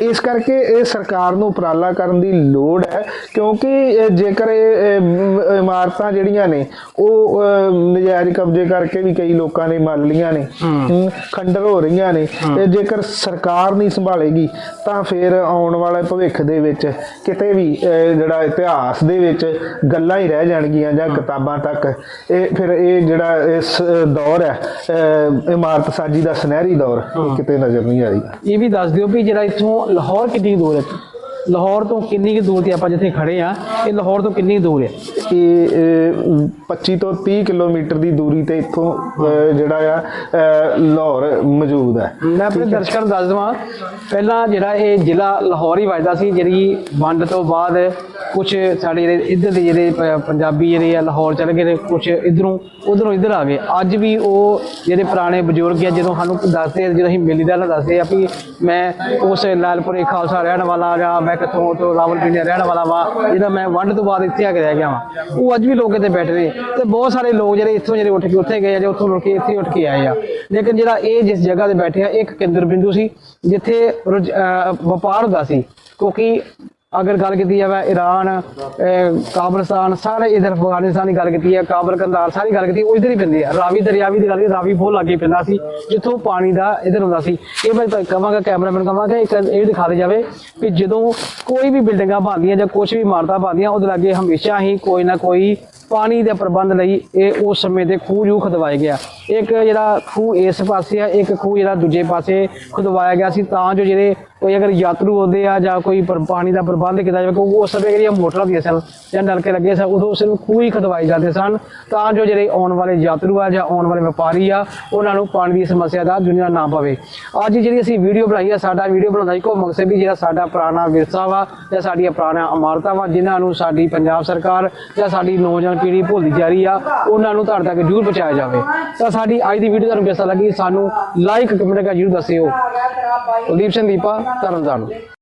ਇਸ ਕਰਕੇ ਇਹ ਸਰਕਾਰ ਨੂੰ ਉਪਰਾਲਾ ਕਰਨ ਦੀ ਲੋੜ ਹੈ ਕਿਉਂਕਿ ਜੇਕਰ ਇਹ ਇਮਾਰਤਾਂ ਜਿਹੜੀਆਂ ਨੇ ਉਹ ਨਜਾਇਜ਼ ਕਬਜ਼ੇ ਕਰਕੇ ਵੀ ਕਈ ਲੋਕਾਂ ਨੇ ਮੱਲ ਲੀਆਂ ਨੇ ਖੰਡਰ ਹੋ ਰਹੀਆਂ ਨੇ ਤੇ ਜੇਕਰ ਸਰਕਾਰ ਨਹੀਂ ਸੰਭਾਲੇਗੀ ਤਾਂ ਫਿਰ ਆਉਣ ਵਾਲੇ ਭਵਿੱਖ ਦੇ ਵਿੱਚ ਕਿਤੇ ਵੀ ਜਿਹੜਾ ਇਤਿਹਾਸ ਦੇ ਵਿੱਚ ਗੱਲਾਂ ਹੀ ਰਹਿ ਜਾਣਗੀਆਂ ਜਾਂ ਕਿਤਾਬਾਂ ਤੱਕ। ਇਹ ਫਿਰ ਇਹ ਜਿਹੜਾ ਇਸ ਦੌਰ ਹੈ ਇਮਾਰਤ ਸਾਜੀ ਦਾ ਸੁਨਹਿਰੀ ਦੌਰ ਕਿਤੇ ਨਜ਼ਰ ਨਹੀਂ ਆਏਗਾ ਇਹ ਵੀ ਦੱਸ ਦਿਓ ਵੀ ਜਿਹੜਾ ਇੱਥੋਂ ਲਾਹੌਰ ਕਿੰਨੀ ਕੁ ਦੂਰ ਹੈ ਲਾਹੌਰ ਤੋਂ ਕਿੰਨੀ ਕੁ ਦੂਰ ਤੇ ਆਪਾਂ ਜਿੱਥੇ ਖੜੇ ਆ ਇਹ ਲਾਹੌਰ ਤੋਂ ਕਿੰਨੀ ਕੁ ਦੂਰ ਹੈ? ਇਹ ਅਹ, 25 ਤੋਂ 30 ਕਿਲੋਮੀਟਰ ਦੀ ਦੂਰੀ ਤੇ ਇੱਥੋਂ ਅਹ, ਜਿਹੜਾ ਆ ਅਹ, ਲਾਹੌਰ ਮੌਜੂਦ ਹੈ। ਮੈਂ ਆਪਣੇ ਦਰਸ਼ਕਾਂ ਨੂੰ ਦੱਸ ਦਵਾਂ ਪਹਿਲਾਂ ਜਿਹੜਾ ਇਹ ਜ਼ਿਲ੍ਹਾ ਲਾਹੌਰ ਹੀ ਵੱਜਦਾ ਸੀ ਜਿਹੜੀ ਵੰਡ ਤੋਂ ਬਾਅਦ ਕੁਝ ਸਾਡੇ ਜਿਹੜੇ ਇੱਧਰ ਦੇ ਜਿਹੜੇ ਪ- ਪੰਜਾਬੀ ਜਿਹੜੇ ਆ ਲਾਹੌਰ ਚਲੇ ਗਏ ਕੁਝ ਇਧਰੋਂ ਉਧਰੋਂ ਇੱਧਰ ਆ ਗਏ। ਅੱਜ ਵੀ ਉਹ ਜਿਹੜੇ ਪੁਰਾਣੇ ਬਜ਼ੁਰਗ ਆ ਜਦੋਂ ਸਾਨੂੰ ਦੱਸਦੇ ਆ, ਜਦੋਂ ਅਸੀਂ ਮਿਲੀ ਦਾ ਦੱਸਦੇ ਆ ਵੀ ਮੈਂ ਉਸ ਲਾਲਪੁਰੇ ਖਾਲਸਾ ਰਹਿਣ ਵਾਲਾ ਜਾਂ ਮੈਂ ਕਿੱਥੋਂ ਤੋਂ ਰਾਵਲਪਿੰਡੀ ਰਹਿਣ ਵਾਲਾ ਵਾ ਜਿਹੜਾ ਮੈਂ ਵੰਡ ਤੋਂ ਬਾਅਦ ਇੱਥੇ ਆ ਕੇ ਰਹਿ ਗਿਆ ਵਾ। ਉਹ ਅੱਜ ਵੀ ਲੋਕ ਇੱਥੇ ਬੈਠੇ ਨੇ ਤੇ ਬਹੁਤ ਸਾਰੇ ਲੋਕ ਜਿਹੜੇ ਇੱਥੋਂ ਜਿਹੜੇ ਉੱਠ ਕੇ ਉੱਥੇ ਗਏ ਆ, ਜਾਂ ਉੱਥੋਂ ਉੱਠ ਇੱਥੇ ਉੱਠ ਕੇ ਆਏ ਆ। ਲੇਕਿਨ ਜਿਹੜਾ ਇਹ ਜਿਸ ਜਗ੍ਹਾ ਤੇ ਬੈਠੇ ਆ ਇੱਕ ਕੇਂਦਰ ਬਿੰਦੂ ਸੀ, ਜਿੱਥੇ ਰੁਝ- ਅਹ ਵਪਾਰ ਹੁੰਦਾ ਸੀ, ਕਿਉਂਕਿ ਅਗਰ ਗੱਲ ਕੀਤੀ ਜਾਵੇ ਈਰਾਨ ਅਹ, ਕਾਬਰਸਤਾਨ, ਸਾਰੇ ਇਧਰ ਅਫਗਾਨਿਸਤਾਨ ਦੀ ਗੱਲ ਕੀਤੀ ਹੈ ਕਾਬਲ ਕੰਦਾਰ ਸਾਰੀ ਗੱਲ ਕੀਤੀ ਉਹ ਹੀ ਪੈਂਦੀ ਹੈ। ਰਾਵੀ ਦਰਿਆਵੀ ਦੀ ਗੱਲ ਕੀਤੀ, ਰਾਵੀ ਬਹੁਤ ਲਾਗੇ ਪੈਂਦਾ ਸੀ, ਜਿੱਥੋਂ ਪਾਣੀ ਦਾ ਇਧਰ ਹੁੰਦਾ ਸੀ। ਇਹ ਮੈਂ ਕਹਾਂਗਾ ਕੈਮਰਾਮੈਨ ਕਹਾਂਗਾ ਇੱਕ ਇਹ ਦਿਖਾ ਦੇ ਜਾਵੇ ਕਿ ਜਦੋਂ ਕੋਈ ਵੀ ਬਿਲਡਿੰਗਾਂ ਬਣਦੀਆਂ ਜਾਂ ਕੁਝ ਵੀ ਇਮਾਰਤਾਂ ਬਣਦੀਆਂ, ਉਹਦੇ ਲਾਗੇ ਹਮੇਸ਼ਾ ਹੀ ਕੋਈ ਨਾ ਕੋਈ ਪਾਣੀ ਦੇ ਪ੍ਰਬੰਧ ਲਈ ਇਹ ਉਸ ਸਮੇਂ ਦੇ ਖੂਹ ਜੂ ਖਦਵਾਏ ਗਿਆ। ਇੱਕ ਜਿਹੜਾ ਖੂਹ ਇਸ ਪਾਸੇ ਆ, ਇੱਕ ਖੂਹ ਜਿਹੜਾ ਦੂਜੇ ਪਾਸੇ ਖਦਵਾਇਆ ਗਿਆ ਸੀ, ਤਾਂ ਜੋ ਜਿਹੜੇ ਕੋਈ ਅਗਰ ਯਾਤਰੂ ਆਉਂਦੇ ਆ ਜਾਂ ਕੋਈ ਪਰ- ਪਾਣੀ ਦਾ ਪ੍ਰਬੰਧ ਕੀਤਾ ਜਾਵੇ, ਕਿਉਂਕਿ ਉਸ ਸਮੇਂ ਜਿਹੜੀਆਂ ਮੋਟਰਾਂ ਹੁੰਦੀਆਂ ਸਨ, ਜਾਂ ਨਲਕੇ ਲੱਗੇ ਸਨ, ਉਦੋਂ ਸਿਰਫ ਖੂਹ ਹੀ ਖਦਵਾਏ ਜਾਂਦੇ ਸਨ। ਤਾਂ ਜੋ ਜਿਹੜੇ ਆਉਣ ਵਾਲੇ ਯਾਤਰੂ ਆ ਜਾਂ ਆਉਣ ਵਾਲੇ ਵਪਾਰੀ ਆ, ਉਹਨਾਂ ਨੂੰ ਪਾਣੀ ਦੀ ਸਮੱਸਿਆ ਦਾ ਦੁਨੀਆ ਨਾ ਪਵੇ। ਅੱਜ ਜਿਹੜੀ ਅਸੀਂ ਵੀਡੀਓ ਬਣਾਈ ਆ, ਸਾਡਾ ਵੀਡੀਓ ਬਣਾਉਣ ਦਾ ਇੱਕੋ ਮਕਸਦ ਵੀ ਜਿਹੜਾ ਸਾਡਾ ਪੁਰਾਣਾ ਵਿਰਸਾ ਵਾ, ਜਾਂ ਸਾਡੀਆਂ ਪੁਰਾਣੀਆਂ ਇਮਾਰਤਾਂ ਵਾ, ਜਿਨ੍ਹਾਂ ਨੂੰ ਸਾਡੀ ਪੰਜਾਬ ਸਰਕਾਰ ਜਾਂ ਸਾਡੀ ਨੌਜਵਾਨ ਪੀੜ੍ਹੀ ਭੁੱਲਦੀ ਜਾ ਰਹੀ ਆ, ਉਹਨਾਂ ਨੂੰ ਤੁਹਾਡੇ ਤੱਕ ਜ਼ਰੂਰ ਪਹੁੰਚਾਇਆ ਜਾਵੇ। ਤਾਂ ਸਾਡੀ ਅੱਜ ਦੀ ਵੀਡੀਓ ਤੁਹਾਨੂੰ ਕਿਸ ਲੱਗੀ, ਸਾਨੂੰ ਲਾਈਕ ਕਮੈਂਟ ਕਰਕੇ ਜ਼ਰੂਰ ਦੱਸਿਓ। ਕੁਲਦੀਪ ਸਿੰਘ ਦੀਪਾ। ਤਰਨਤਾਰਨ